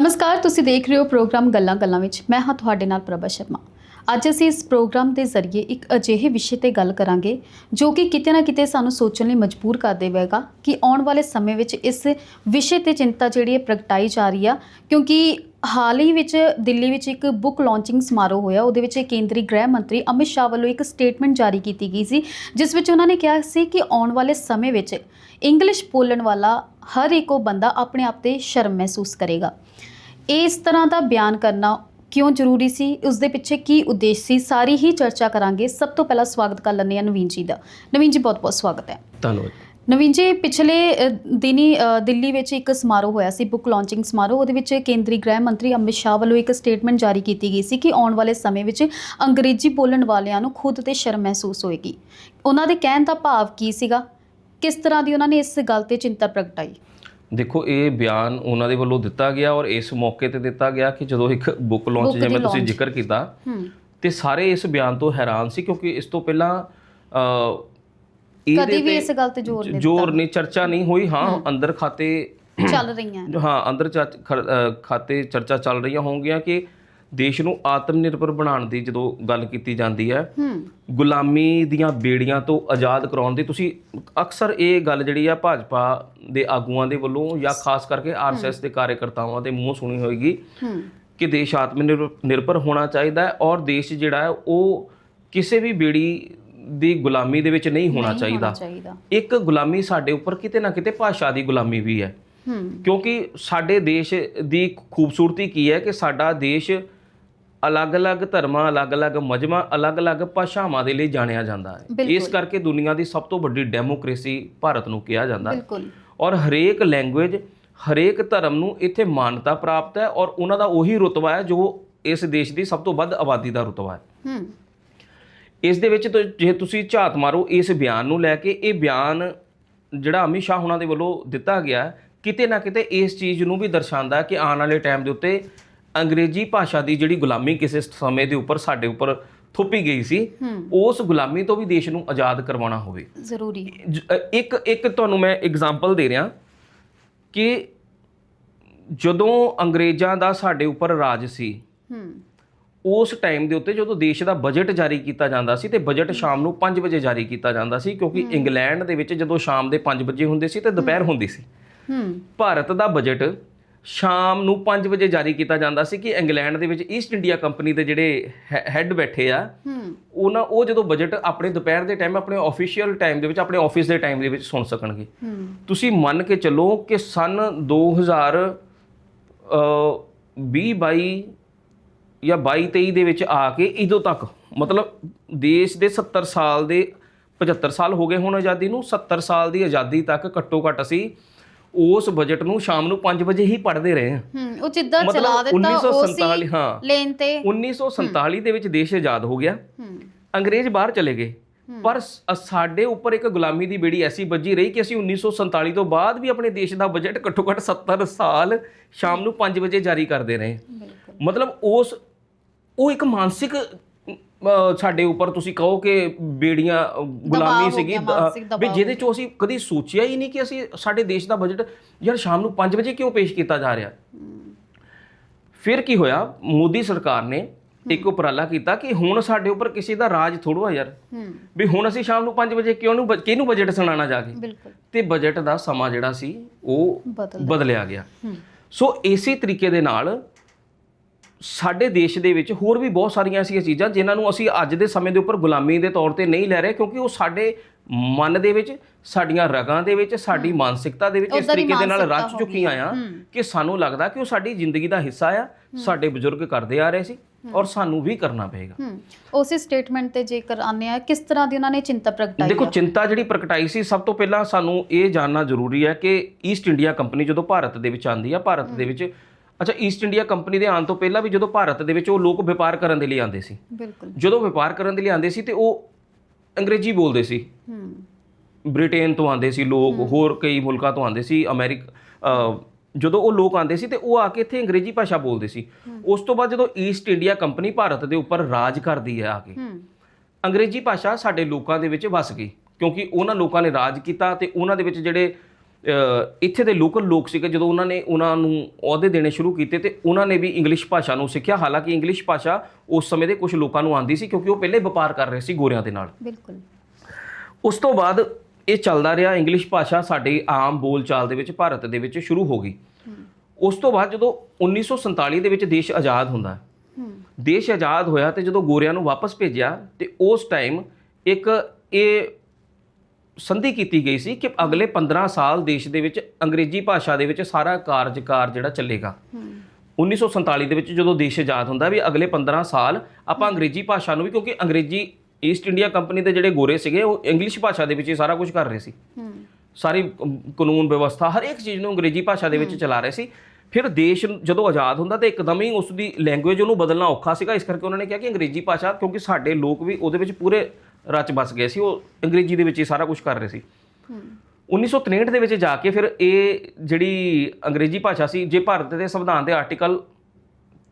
ਨਮਸਕਾਰ, ਤੁਸੀਂ ਦੇਖ ਰਹੇ ਹੋ ਪ੍ਰੋਗਰਾਮ ਗੱਲਾਂ ਗੱਲਾਂ ਵਿੱਚ। ਮੈਂ ਹਾਂ ਤੁਹਾਡੇ ਨਾਲ ਪ੍ਰਭਾ ਸ਼ਰਮਾ। ਅੱਜ ਅਸੀਂ ਇਸ ਪ੍ਰੋਗਰਾਮ ਦੇ ਜ਼ਰੀਏ ਇੱਕ ਅਜਿਹੇ ਵਿਸ਼ੇ ਤੇ ਗੱਲ ਕਰਾਂਗੇ, ਜੋ ਕਿ ਕਿਤੇ ਨਾ ਕਿਤੇ ਸਾਨੂੰ ਸੋਚਣ ਲਈ ਮਜਬੂਰ ਕਰ ਦੇਵੇਗਾ ਕਿ ਆਉਣ ਵਾਲੇ ਸਮੇਂ ਵਿੱਚ ਇਸ ਵਿਸ਼ੇ ਤੇ ਚਿੰਤਾ ਜਿਹੜੀ ਹੈ ਪ੍ਰਗਟਾਈ ਜਾ ਰਹੀ ਆ। ਕਿਉਂਕਿ ਹਾਲ ਹੀ ਵਿੱਚ ਦਿੱਲੀ ਵਿੱਚ ਇੱਕ ਬੁੱਕ ਲਾਂਚਿੰਗ ਸਮਾਰੋਹ ਹੋਇਆ, ਉਹਦੇ ਵਿੱਚ ਕੇਂਦਰੀ ਗ੍ਰਹਿ ਮੰਤਰੀ ਅਮਿਤ ਸ਼ਾਹ ਵੱਲੋਂ ਇੱਕ ਸਟੇਟਮੈਂਟ ਜਾਰੀ ਕੀਤੀ ਗਈ ਸੀ, ਜਿਸ ਵਿੱਚ ਉਹਨਾਂ ਨੇ ਕਿਹਾ ਸੀ ਕਿ ਆਉਣ ਵਾਲੇ ਸਮੇਂ ਵਿੱਚ ਇੰਗਲਿਸ਼ ਬੋਲਣ ਵਾਲਾ ਹਰ ਇੱਕ ਉਹ ਬੰਦਾ ਆਪਣੇ ਆਪ ਤੇ ਸ਼ਰਮ ਮਹਿਸੂਸ ਕਰੇਗਾ। ਇਸ ਤਰ੍ਹਾਂ ਦਾ ਬਿਆਨ ਕਰਨਾ ਕਿਉਂ ਜ਼ਰੂਰੀ ਸੀ? ਉਸ ਦੇ ਪਿੱਛੇ ਕੀ ਉਦੇਸ਼ ਸੀ? ਸਾਰੀ ਹੀ ਚਰਚਾ ਕਰਾਂਗੇ। ਸਭ ਤੋਂ ਪਹਿਲਾਂ ਸਵਾਗਤ ਕਰ ਲੈਂਦੇ ਹਾਂ ਨਵੀਨ ਜੀ ਦਾ। ਨਵੀਨ ਜੀ ਬਹੁਤ ਬਹੁਤ ਸਵਾਗਤ ਹੈ। ਧੰਨਵਾਦ। ਨਵੀਨ ਜੀ ਪਿਛਲੇ ਦਿਨੀ ਦਿੱਲੀ ਵਿੱਚ ਇੱਕ ਸਮਾਰੋਹ ਹੋਇਆ ਸੀ ਬੁੱਕ ਲਾਂਚਿੰਗ ਸਮਾਰੋਹ। ਉਹਦੇ ਵਿੱਚ ਕੇਂਦਰੀ ਗ੍ਰਹਿ ਮੰਤਰੀ ਅਮਿਤ ਸ਼ਾਹ ਵੱਲੋਂ ਇੱਕ ਸਟੇਟਮੈਂਟ ਜਾਰੀ ਕੀਤੀ ਗਈ ਸੀ ਕਿ ਆਉਣ ਵਾਲੇ ਸਮੇਂ ਵਿੱਚ ਅੰਗਰੇਜ਼ੀ ਬੋਲਣ ਵਾਲਿਆਂ ਨੂੰ ਖੁਦ ਤੇ ਸ਼ਰਮ ਮਹਿਸੂਸ ਹੋਏਗੀ। ਉਹਨਾਂ ਦੇ ਕਹਿਣ ਦਾ ਭਾਵ ਕੀ ਸੀਗਾ? ਕਿਸ ਤਰ੍ਹਾਂ ਦੀ ਉਹਨਾਂ ਨੇ ਇਸ ਗੱਲ ਤੇ ਚਿੰਤਾ ਪ੍ਰਗਟਾਈ? ਦੇਖੋ ਇਹ ਬਿਆਨ ਉਹਨਾਂ ਦੇ ਵੱਲੋਂ ਦਿੱਤਾ ਗਿਆ ਔਰ ਇਸ ਮੌਕੇ ਤੇ ਦਿੱਤਾ ਗਿਆ ਕਿ ਜਦੋਂ ਇੱਕ ਬੁੱਕ ਲਾਂਚ Book ਦੀ ਜਿਵੇਂ ਤੁਸੀਂ launch। ਜ਼ਿਕਰ ਕੀਤਾ ਹੂੰ। ਤੇ ਸਾਰੇ ਇਸ ਬਿਆਨ ਤੋਂ ਹੈਰਾਨ ਸੀ ਕਿਉਂਕਿ ਇਸ ਤੋਂ ਪਹਿਲਾਂ ਅ ਇਹਦੇ ਕਦੀ ਵੀ ਤੇ ਇਸ ਗੱਲ ਤੇ ਜ਼ੋਰ ਨਹੀਂ ਜ਼ੋਰ ਨਹੀਂ ਚਰਚਾ ਨਹੀਂ ਹੋਈ। ਹਾਂ ਅੰਦਰ ਖਾਤੇ ਚੱਲ ਰਹੀਆਂ ਜੋ ਹਾਂ ਅੰਦਰ ਚਰਚ- ਖ- ਅ, ਖਾਤੇ ਚਰਚਾ ਚੱਲ ਰਹੀਆਂ ਹੋਣਗੀਆਂ ਕਿ ਦੇਸ਼ ਨੂੰ ਆਤਮ ਨਿਰਭਰ ਬਣਾਉਣ ਦੀ ਜਦੋਂ ਗੱਲ ਕੀਤੀ ਜਾਂਦੀ ਹੈ ਗੁਲਾਮੀ ਦੀਆਂ ਬੇੜੀਆਂ ਤੋਂ ਆਜ਼ਾਦ ਕਰਾਉਣ ਦੀ ਤੁਸੀਂ ਅਕਸਰ ਇਹ ਗੱਲ ਜਿਹੜੀ ਆ ਭਾਜਪਾ ਦੇ ਆਗੂਆਂ ਦੇ ਵੱਲੋਂ ਜਾਂ ਖਾਸ ਕਰਕੇ ਆਰਐਸਐਸ ਦੇ ਕਾਰਜਕਰਤਾਵਾਂ ਦੇ ਮੂੰਹ ਸੁਣੀ ਹੋਏਗੀ ਹੂੰ। ਕਿ ਦੇਸ਼ ਆਤਮ ਨਿਰਭ- ਨਿਰਭਰ ਹੋਣਾ ਚਾਹੀਦਾ ਹੈ ਔਰ ਦੇਸ਼ ਜਿਹੜਾ ਹੈ ਉਹ ਕਿਸੇ ਵੀ ਬੇੜੀ ਦੀ ਗੁਲਾਮੀ ਦੇ ਵਿੱਚ ਨਹੀਂ ਹੋਣਾ ਚਾਹੀਦਾ। ਇੱਕ ਗੁਲਾਮੀ ਸਾਡੇ ਉੱਪਰ ਕਿਤੇ ਨਾ ਕਿਤੇ ਭਾਸ਼ਾ ਦੀ ਗੁਲਾਮੀ ਵੀ ਹੈ। ਹੂੰ। ਕਿਉਂਕਿ ਸਾਡੇ ਦੇਸ਼ ਦੀ ਖੂਬਸੂਰਤੀ ਕੀ ਹੈ ਕਿ ਸਾਡਾ ਦੇਸ਼ ਅਲੱਗ-ਅਲੱਗ ਧਰਮਾਂ ਅਲੱਗ-ਅਲੱਗ ਮਜਮਾ ਅਲੱਗ-ਅਲੱਗ ਭਾਸ਼ਾਵਾਂ ਦੇ ਲਈ ਜਾਣਿਆ ਜਾਂਦਾ ਹੈ। ਇਸ ਕਰਕੇ ਦੁਨੀਆ ਦੀ ਸਭ ਤੋਂ ਵੱਡੀ ਡੈਮੋਕ੍ਰੇਸੀ ਭਾਰਤ ਨੂੰ ਕਿਹਾ ਜਾਂਦਾ ਹੈ। ਬਿਲਕੁਲ। ਔਰ ਹਰੇਕ ਲੈਂਗੁਏਜ ਹਰੇਕ ਧਰਮ ਨੂੰ ਇੱਥੇ ਮਾਨਤਾ ਪ੍ਰਾਪਤ ਹੈ ਔਰ ਉਹਨਾਂ ਦਾ ਉਹੀ ਰੁਤਬਾ ਹੈ ਜੋ ਇਸ ਦੇਸ਼ ਦੀ ਸਭ ਤੋਂ ਵੱਧ ਆਬਾਦੀ ਦਾ ਰੁਤਬਾ ਹੈ। ਇਸ ਦੇ ਵਿੱਚ ਜੇ ਤੁਸੀਂ ਝਾਤ ਮਾਰੋ ਇਸ ਬਿਆਨ ਨੂੰ ਲੈ ਕੇ ਇਹ ਬਿਆਨ ਜਿਹੜਾ ਅਮਿਤ ਸ਼ਾਹ ਉਹਨਾਂ ਦੇ ਵੱਲੋਂ ਦਿੱਤਾ ਗਿਆ ਕਿਤੇ ਨਾ ਕਿਤੇ ਇਸ ਚੀਜ਼ ਨੂੰ ਵੀ ਦਰਸਾਉਂਦਾ ਕਿ ਆਉਣ ਵਾਲੇ ਟਾਈਮ ਦੇ ਉੱਤੇ ਅੰਗਰੇਜ਼ੀ ਭਾਸ਼ਾ ਦੀ ਜਿਹੜੀ ਗੁਲਾਮੀ ਕਿਸੇ ਸਮੇਂ ਦੇ ਉੱਪਰ ਸਾਡੇ ਉੱਪਰ ਥੋਪੀ ਗਈ ਸੀ ਉਸ ਗੁਲਾਮੀ ਤੋਂ ਵੀ ਦੇਸ਼ ਨੂੰ ਆਜ਼ਾਦ ਕਰਵਾਉਣਾ ਹੋਵੇ। ਜ਼ਰੂਰੀ। ਇੱਕ ਇੱਕ ਤੁਹਾਨੂੰ ਮੈਂ ਐਗਜ਼ਾਮਪਲ ਦੇ ਰਿਹਾ ਕਿ ਜਦੋਂ ਅੰਗਰੇਜ਼ਾਂ ਦਾ ਸਾਡੇ ਉੱਪਰ ਰਾਜ ਸੀ ਹੂੰ। ਉਸ ਟਾਈਮ ਦੇ ਉੱਤੇ ਜਦੋਂ ਦੇਸ਼ ਦਾ ਬਜਟ ਜਾਰੀ ਕੀਤਾ ਜਾਂਦਾ ਸੀ ਤੇ ਬਜਟ ਸ਼ਾਮ ਨੂੰ 5 ਵਜੇ ਜਾਰੀ ਕੀਤਾ ਜਾਂਦਾ ਸੀ ਕਿਉਂਕਿ ਇੰਗਲੈਂਡ ਦੇ ਵਿੱਚ ਜਦੋਂ ਸ਼ਾਮ ਦੇ 5 ਵਜੇ ਹੁੰਦੇ ਸੀ ਤੇ ਦੁਪਹਿਰ ਹੁੰਦੀ ਸੀ। ਹੂੰ। ਭਾਰਤ ਦਾ ਬਜਟ ਸ਼ਾਮ ਨੂੰ 5 ਵਜੇ ਜਾਰੀ ਕੀਤਾ ਜਾਂਦਾ ਸੀ ਕਿ ਇੰਗਲੈਂਡ ਦੇ ਵਿੱਚ ਈਸਟ ਇੰਡੀਆ ਕੰਪਨੀ ਦੇ ਜਿਹੜੇ ਹੈੱਡ ਬੈਠੇ ਆ ਉਹਨਾਂ ਉਹ ਜਦੋਂ ਬਜਟ ਆਪਣੇ ਦੁਪਹਿਰ ਦੇ ਟਾਈਮ ਆਪਣੇ ਆਫੀਸ਼ੀਅਲ ਟਾਈਮ ਦੇ ਵਿੱਚ ਆਪਣੇ ਆਫਿਸ ਦੇ ਟਾਈਮ ਦੇ ਵਿੱਚ ਸੁਣ ਸਕਣਗੇ। ਤੁਸੀਂ ਮੰਨ ਕੇ ਚੱਲੋ ਕਿ ਸਨ 2000 20 22 ਜਾਂ 22 23 ਦੇ ਵਿੱਚ ਆ ਕੇ ਇਦੋਂ ਤੱਕ ਮਤਲਬ ਦੇਸ਼ ਦੇ 70 ਸਾਲ ਦੇ 75 ਸਾਲ ਹੋ ਗਏ ਹੁਣ ਆਜ਼ਾਦੀ ਨੂੰ 70 ਸਾਲ ਦੀ ਆਜ਼ਾਦੀ ਤੱਕ ਘੱਟੋ ਘੱਟ ਅਸੀਂ ਉਸ ਬਜਟ ਨੂੰ ਸ਼ਾਮ ਨੂੰ 5 ਵਜੇ ਹੀ ਪੜ੍ਹਦੇ ਰਹੇ ਹਾਂ। ਹੂੰ ਉਹ ਜਿੱਦਾਂ ਚਲਾ ਦਿੱਤਾ 1947 ਉਸੇ ਹਾਂ। ਲੇਨ ਤੇ। 1947 ਦੇ ਵਿੱਚ ਦੇਸ਼ ਆਜ਼ਾਦ ਹੋ ਗਿਆ। ਹੂੰ। ਅੰਗਰੇਜ਼ ਬਾਹਰ ਚਲੇ ਗਏ। ਪਰ ਸਾਡੇ ਉੱਪਰ ਇੱਕ ਗੁਲਾਮੀ ਦੀ ਬੇੜੀ ਐਸੀ ਵੱਜੀ ਰਹੀ ਕਿ ਅਸੀਂ 1947 ਤੋਂ ਬਾਅਦ ਵੀ ਆਪਣੇ ਦੇਸ਼ ਦਾ ਬਜਟ ਘੱਟੋ ਘੱਟ 70 ਸਾਲ ਸ਼ਾਮ ਨੂੰ 5 ਵਜੇ ਜਾਰੀ ਕਰਦੇ ਰਹੇ। ਮਤਲਬ ਉਸ ਉਹ ਇੱਕ ਮਾਨਸਿਕ ਸਾਡੇ ਉੱਪਰ ਤੁਸੀਂ ਕਹੋ ਕਿ ਬੇੜੀਆਂ ਗੁਲਾਮੀ ਸੀਗੀ ਵੀ ਜਿਹਦੇ ਚੋਂ ਅਸੀਂ ਕਦੀ ਸੋਚਿਆ ਹੀ ਨਹੀਂ ਕਿ ਅਸੀਂ ਸਾਡੇ ਦੇਸ਼ ਦਾ ਬਜਟ ਯਾਰ ਸ਼ਾਮ ਨੂੰ 5 ਵਜੇ ਕਿਉਂ ਪੇਸ਼ ਕੀਤਾ ਜਾ ਰਿਹਾ? ਫਿਰ ਕੀ ਹੋਇਆ? ਮੋਦੀ ਸਰਕਾਰ ਨੇ ਇੱਕ ਉਪਰਾਲਾ ਕੀਤਾ ਕਿ ਹੁਣ ਸਾਡੇ ਉੱਪਰ ਕਿਸੇ ਦਾ ਰਾਜ ਥੋੜੋ ਆ ਯਾਰ ਵੀ ਹੁਣ ਅਸੀਂ ਸ਼ਾਮ ਨੂੰ 5 ਵਜੇ ਕਿਉਂ ਨੂੰ ਕਿਹਨੂੰ ਬਜਟ ਸੁਣਾਉਣਾ ਜਾ ਕੇ? ਤੇ ਬਜਟ ਦਾ ਸਮਾਂ ਜਿਹੜਾ ਸੀ ਉਹ ਬਦਲ ਬਦਲਿਆ ਗਿਆ। ਸੋ ਇਸੇ ਤਰੀਕੇ ਦੇ ਨਾਲ ਸਾਡੇ ਦੇਸ਼ ਦੇ ਵਿੱਚ ਹੋਰ ਵੀ ਬਹੁਤ ਸਾਰੀਆਂ ਐਸੀਆਂ ਚੀਜ਼ਾਂ ਜਿਨ੍ਹਾਂ ਨੂੰ ਅਸੀਂ ਅੱਜ ਦੇ ਸਮੇਂ ਦੇ ਉੱਪਰ ਗੁਲਾਮੀ ਦੇ ਤੌਰ ਤੇ ਨਹੀਂ ਲੈ ਰਹੇ ਕਿਉਂਕਿ ਉਹ ਸਾਡੇ ਮਨ ਦੇ ਵਿੱਚ ਸਾਡੀਆਂ ਰਗਾਂ ਦੇ ਵਿੱਚ ਸਾਡੀ ਮਾਨਸਿਕਤਾ ਦੇ ਵਿੱਚ ਇਸ ਤਰੀਕੇ ਦੇ ਨਾਲ ਰਚ ਚੁੱਕੀਆਂ ਆ ਕਿ ਸਾਨੂੰ ਲੱਗਦਾ ਕਿ ਉਹ ਸਾਡੀ ਜ਼ਿੰਦਗੀ ਦਾ ਹਿੱਸਾ ਆ ਸਾਡੇ ਬਜ਼ੁਰਗ ਕਰਦੇ ਆ ਰਹੇ ਸੀ ਔਰ ਸਾਨੂੰ ਵੀ ਕਰਨਾ ਪਏਗਾ। ਉਸੇ ਸਟੇਟਮੈਂਟ ਤੇ ਜੇਕਰ ਆਨੇ ਆ ਕਿਸ ਤਰ੍ਹਾਂ ਦੀ ਉਹਨਾਂ ਨੇ ਚਿੰਤਾ ਪ੍ਰਗਟਾਈ ਦੇਖੋ ਚਿੰਤਾ ਜਿਹੜੀ ਪ੍ਰਗਟਾਈ ਸੀ ਸਭ ਤੋਂ ਪਹਿਲਾਂ ਸਾਨੂੰ ਇਹ ਜਾਣਨਾ ਜ਼ਰੂਰੀ ਹੈ ਕਿ ਈਸਟ ਇੰਡੀਆ ਕੰਪਨੀ ਜਦੋਂ ਭਾਰਤ ਦੇ ਵਿੱਚ ਆਂਦੀ ਆ ਭਾਰਤ ਦੇ ਵਿੱਚ ਅੱਛਾ ਈਸਟ ਇੰਡੀਆ ਕੰਪਨੀ ਦੇ ਆਉਣ ਤੋਂ ਪਹਿਲਾਂ ਵੀ ਜਦੋਂ ਭਾਰਤ ਦੇ ਵਿੱਚ ਉਹ ਲੋਕ ਵਪਾਰ ਕਰਨ ਦੇ ਲਈ ਆਉਂਦੇ ਸੀ। ਬਿਲਕੁਲ। ਜਦੋਂ ਵਪਾਰ ਕਰਨ ਦੇ ਲਈ ਆਉਂਦੇ ਸੀ ਤੇ ਉਹ ਅੰਗਰੇਜ਼ੀ ਬੋਲਦੇ ਸੀ। ਹੂੰ। ਬ੍ਰਿਟੇਨ ਤੋਂ ਆਉਂਦੇ ਸੀ ਲੋਕ ਹੋਰ ਕਈ ਮੁਲਕਾਂ ਤੋਂ ਆਉਂਦੇ ਸੀ ਅਮਰੀਕਾ ਜਦੋਂ ਉਹ ਲੋਕ ਆਉਂਦੇ ਸੀ ਤੇ ਉਹ ਆ ਕੇ ਇੱਥੇ ਅੰਗਰੇਜ਼ੀ ਭਾਸ਼ਾ ਬੋਲਦੇ ਸੀ। ਉਸ ਤੋਂ ਬਾਅਦ ਜਦੋਂ ਈਸਟ ਇੰਡੀਆ ਕੰਪਨੀ ਭਾਰਤ ਦੇ ਉੱਪਰ ਰਾਜ ਕਰਦੀ ਹੈ ਆ ਕੇ ਅੰਗਰੇਜ਼ੀ ਭਾਸ਼ਾ ਸਾਡੇ ਲੋਕਾਂ ਦੇ ਵਿੱਚ ਵਸ ਗਈ। ਕਿਉਂਕਿ ਉਹਨਾਂ ਲੋਕਾਂ ਨੇ ਰਾਜ ਕੀਤਾ ਤੇ ਉਹਨਾਂ ਦੇ ਵਿੱਚ ਜਿਹੜੇ ਇੱਥੇ ਦੇ ਲੋਕਲ ਲੋਕ ਸੀਗੇ ਜਦੋਂ ਉਹਨਾਂ ਨੇ ਉਹਨਾਂ ਨੂੰ ਅਹੁਦੇ ਦੇਣੇ ਸ਼ੁਰੂ ਕੀਤੇ ਤੇ ਉਹਨਾਂ ਨੇ ਵੀ ਇੰਗਲਿਸ਼ ਭਾਸ਼ਾ ਨੂੰ ਸਿੱਖਿਆ। ਹਾਲਾਂਕਿ ਇੰਗਲਿਸ਼ ਭਾਸ਼ਾ ਉਸ ਸਮੇਂ ਦੇ ਕੁਝ ਲੋਕਾਂ ਨੂੰ ਆਂਦੀ ਸੀ ਕਿਉਂਕਿ ਉਹ ਪਹਿਲੇ ਵਪਾਰ ਕਰ ਰਹੇ ਸੀ ਗੋਰਿਆਂ ਦੇ ਨਾਲ। ਬਿਲਕੁਲ। ਉਸ ਤੋਂ ਬਾਅਦ ਇਹ ਚੱਲਦਾ ਰਿਹਾ। ਇੰਗਲਿਸ਼ ਭਾਸ਼ਾ ਸਾਡੇ ਆਮ ਬੋਲਚਾਲ ਦੇ ਵਿੱਚ ਭਾਰਤ ਦੇ ਵਿੱਚ ਸ਼ੁਰੂ ਹੋ ਗਈ। ਉਸ ਤੋਂ ਬਾਅਦ ਜਦੋਂ 1947 ਦੇ ਵਿੱਚ ਦੇਸ਼ ਆਜ਼ਾਦ ਹੁੰਦਾ ਦੇਸ਼ ਆਜ਼ਾਦ ਹੋਇਆ ਤੇ ਜਦੋਂ ਗੋਰਿਆਂ ਨੂੰ ਵਾਪਸ ਭੇਜਿਆ ਤੇ ਉਸ ਟਾਈਮ ਇੱਕ ਇਹ ਸੰਧੀ ਕੀਤੀ ਗਈ ਸੀ ਕਿ ਅਗਲੇ 15 ਸਾਲ ਦੇਸ਼ ਦੇ ਵਿੱਚ ਅੰਗਰੇਜ਼ੀ ਭਾਸ਼ਾ ਦੇ ਵਿੱਚ ਸਾਰਾ ਕਾਰਜਕਾਰ ਜਿਹੜਾ ਚੱਲੇਗਾ। ਹੂੰ। 1947 ਦੇ ਵਿੱਚ ਜਦੋਂ ਦੇਸ਼ ਆਜ਼ਾਦ ਹੁੰਦਾ ਵੀ ਅਗਲੇ 15 ਸਾਲ ਆਪਾਂ ਅੰਗਰੇਜ਼ੀ ਭਾਸ਼ਾ ਨੂੰ ਵੀ ਕਿਉਂਕਿ ਅੰਗਰੇਜ਼ੀ ਈਸਟ ਇੰਡੀਆ ਕੰਪਨੀ ਦੇ ਜਿਹੜੇ ਗੋਰੇ ਸੀਗੇ ਉਹ ਇੰਗਲਿਸ਼ ਭਾਸ਼ਾ ਦੇ ਵਿੱਚ ਹੀ ਸਾਰਾ ਕੁਝ ਕਰ ਰਹੇ ਸੀ। ਸਾਰੀ ਕਾਨੂੰਨ ਵਿਵਸਥਾ ਹਰ ਇੱਕ ਚੀਜ਼ ਨੂੰ ਅੰਗਰੇਜ਼ੀ ਭਾਸ਼ਾ ਦੇ ਵਿੱਚ ਚਲਾ ਰਹੇ ਸੀ। ਫਿਰ ਦੇਸ਼ ਜਦੋਂ ਆਜ਼ਾਦ ਹੁੰਦਾ ਤੇ ਇੱਕਦਮ ਹੀ ਉਸ ਦੀ ਲੈਂਗੁਏਜ ਉਹਨੂੰ ਬਦਲਣਾ ਔਖਾ ਸੀਗਾ। ਇਸ ਕਰਕੇ ਉਹਨਾਂ ਨੇ ਕਿਹਾ ਕਿ ਅੰਗਰੇਜ਼ੀ ਭਾਸ਼ਾ ਕਿਉਂਕਿ ਸਾਡੇ ਲੋਕ ਵੀ ਉਹਦੇ ਵਿੱਚ ਪੂਰੇ ਰਚ ਬਸ ਗਏ ਸੀ, ਉਹ ਅੰਗਰੇਜ਼ੀ ਦੇ ਵਿੱਚ ਹੀ ਸਾਰਾ ਕੁਝ ਕਰ ਰਹੇ ਸੀ। ਹੂੰ 1963 ਦੇ ਵਿੱਚ ਜਾ ਕੇ ਫਿਰ ਇਹ ਜਿਹੜੀ ਅੰਗਰੇਜ਼ੀ ਭਾਸ਼ਾ ਸੀ, ਜੇ ਭਾਰਤ ਦੇ ਸੰਵਿਧਾਨ ਦੇ ਆਰਟੀਕਲ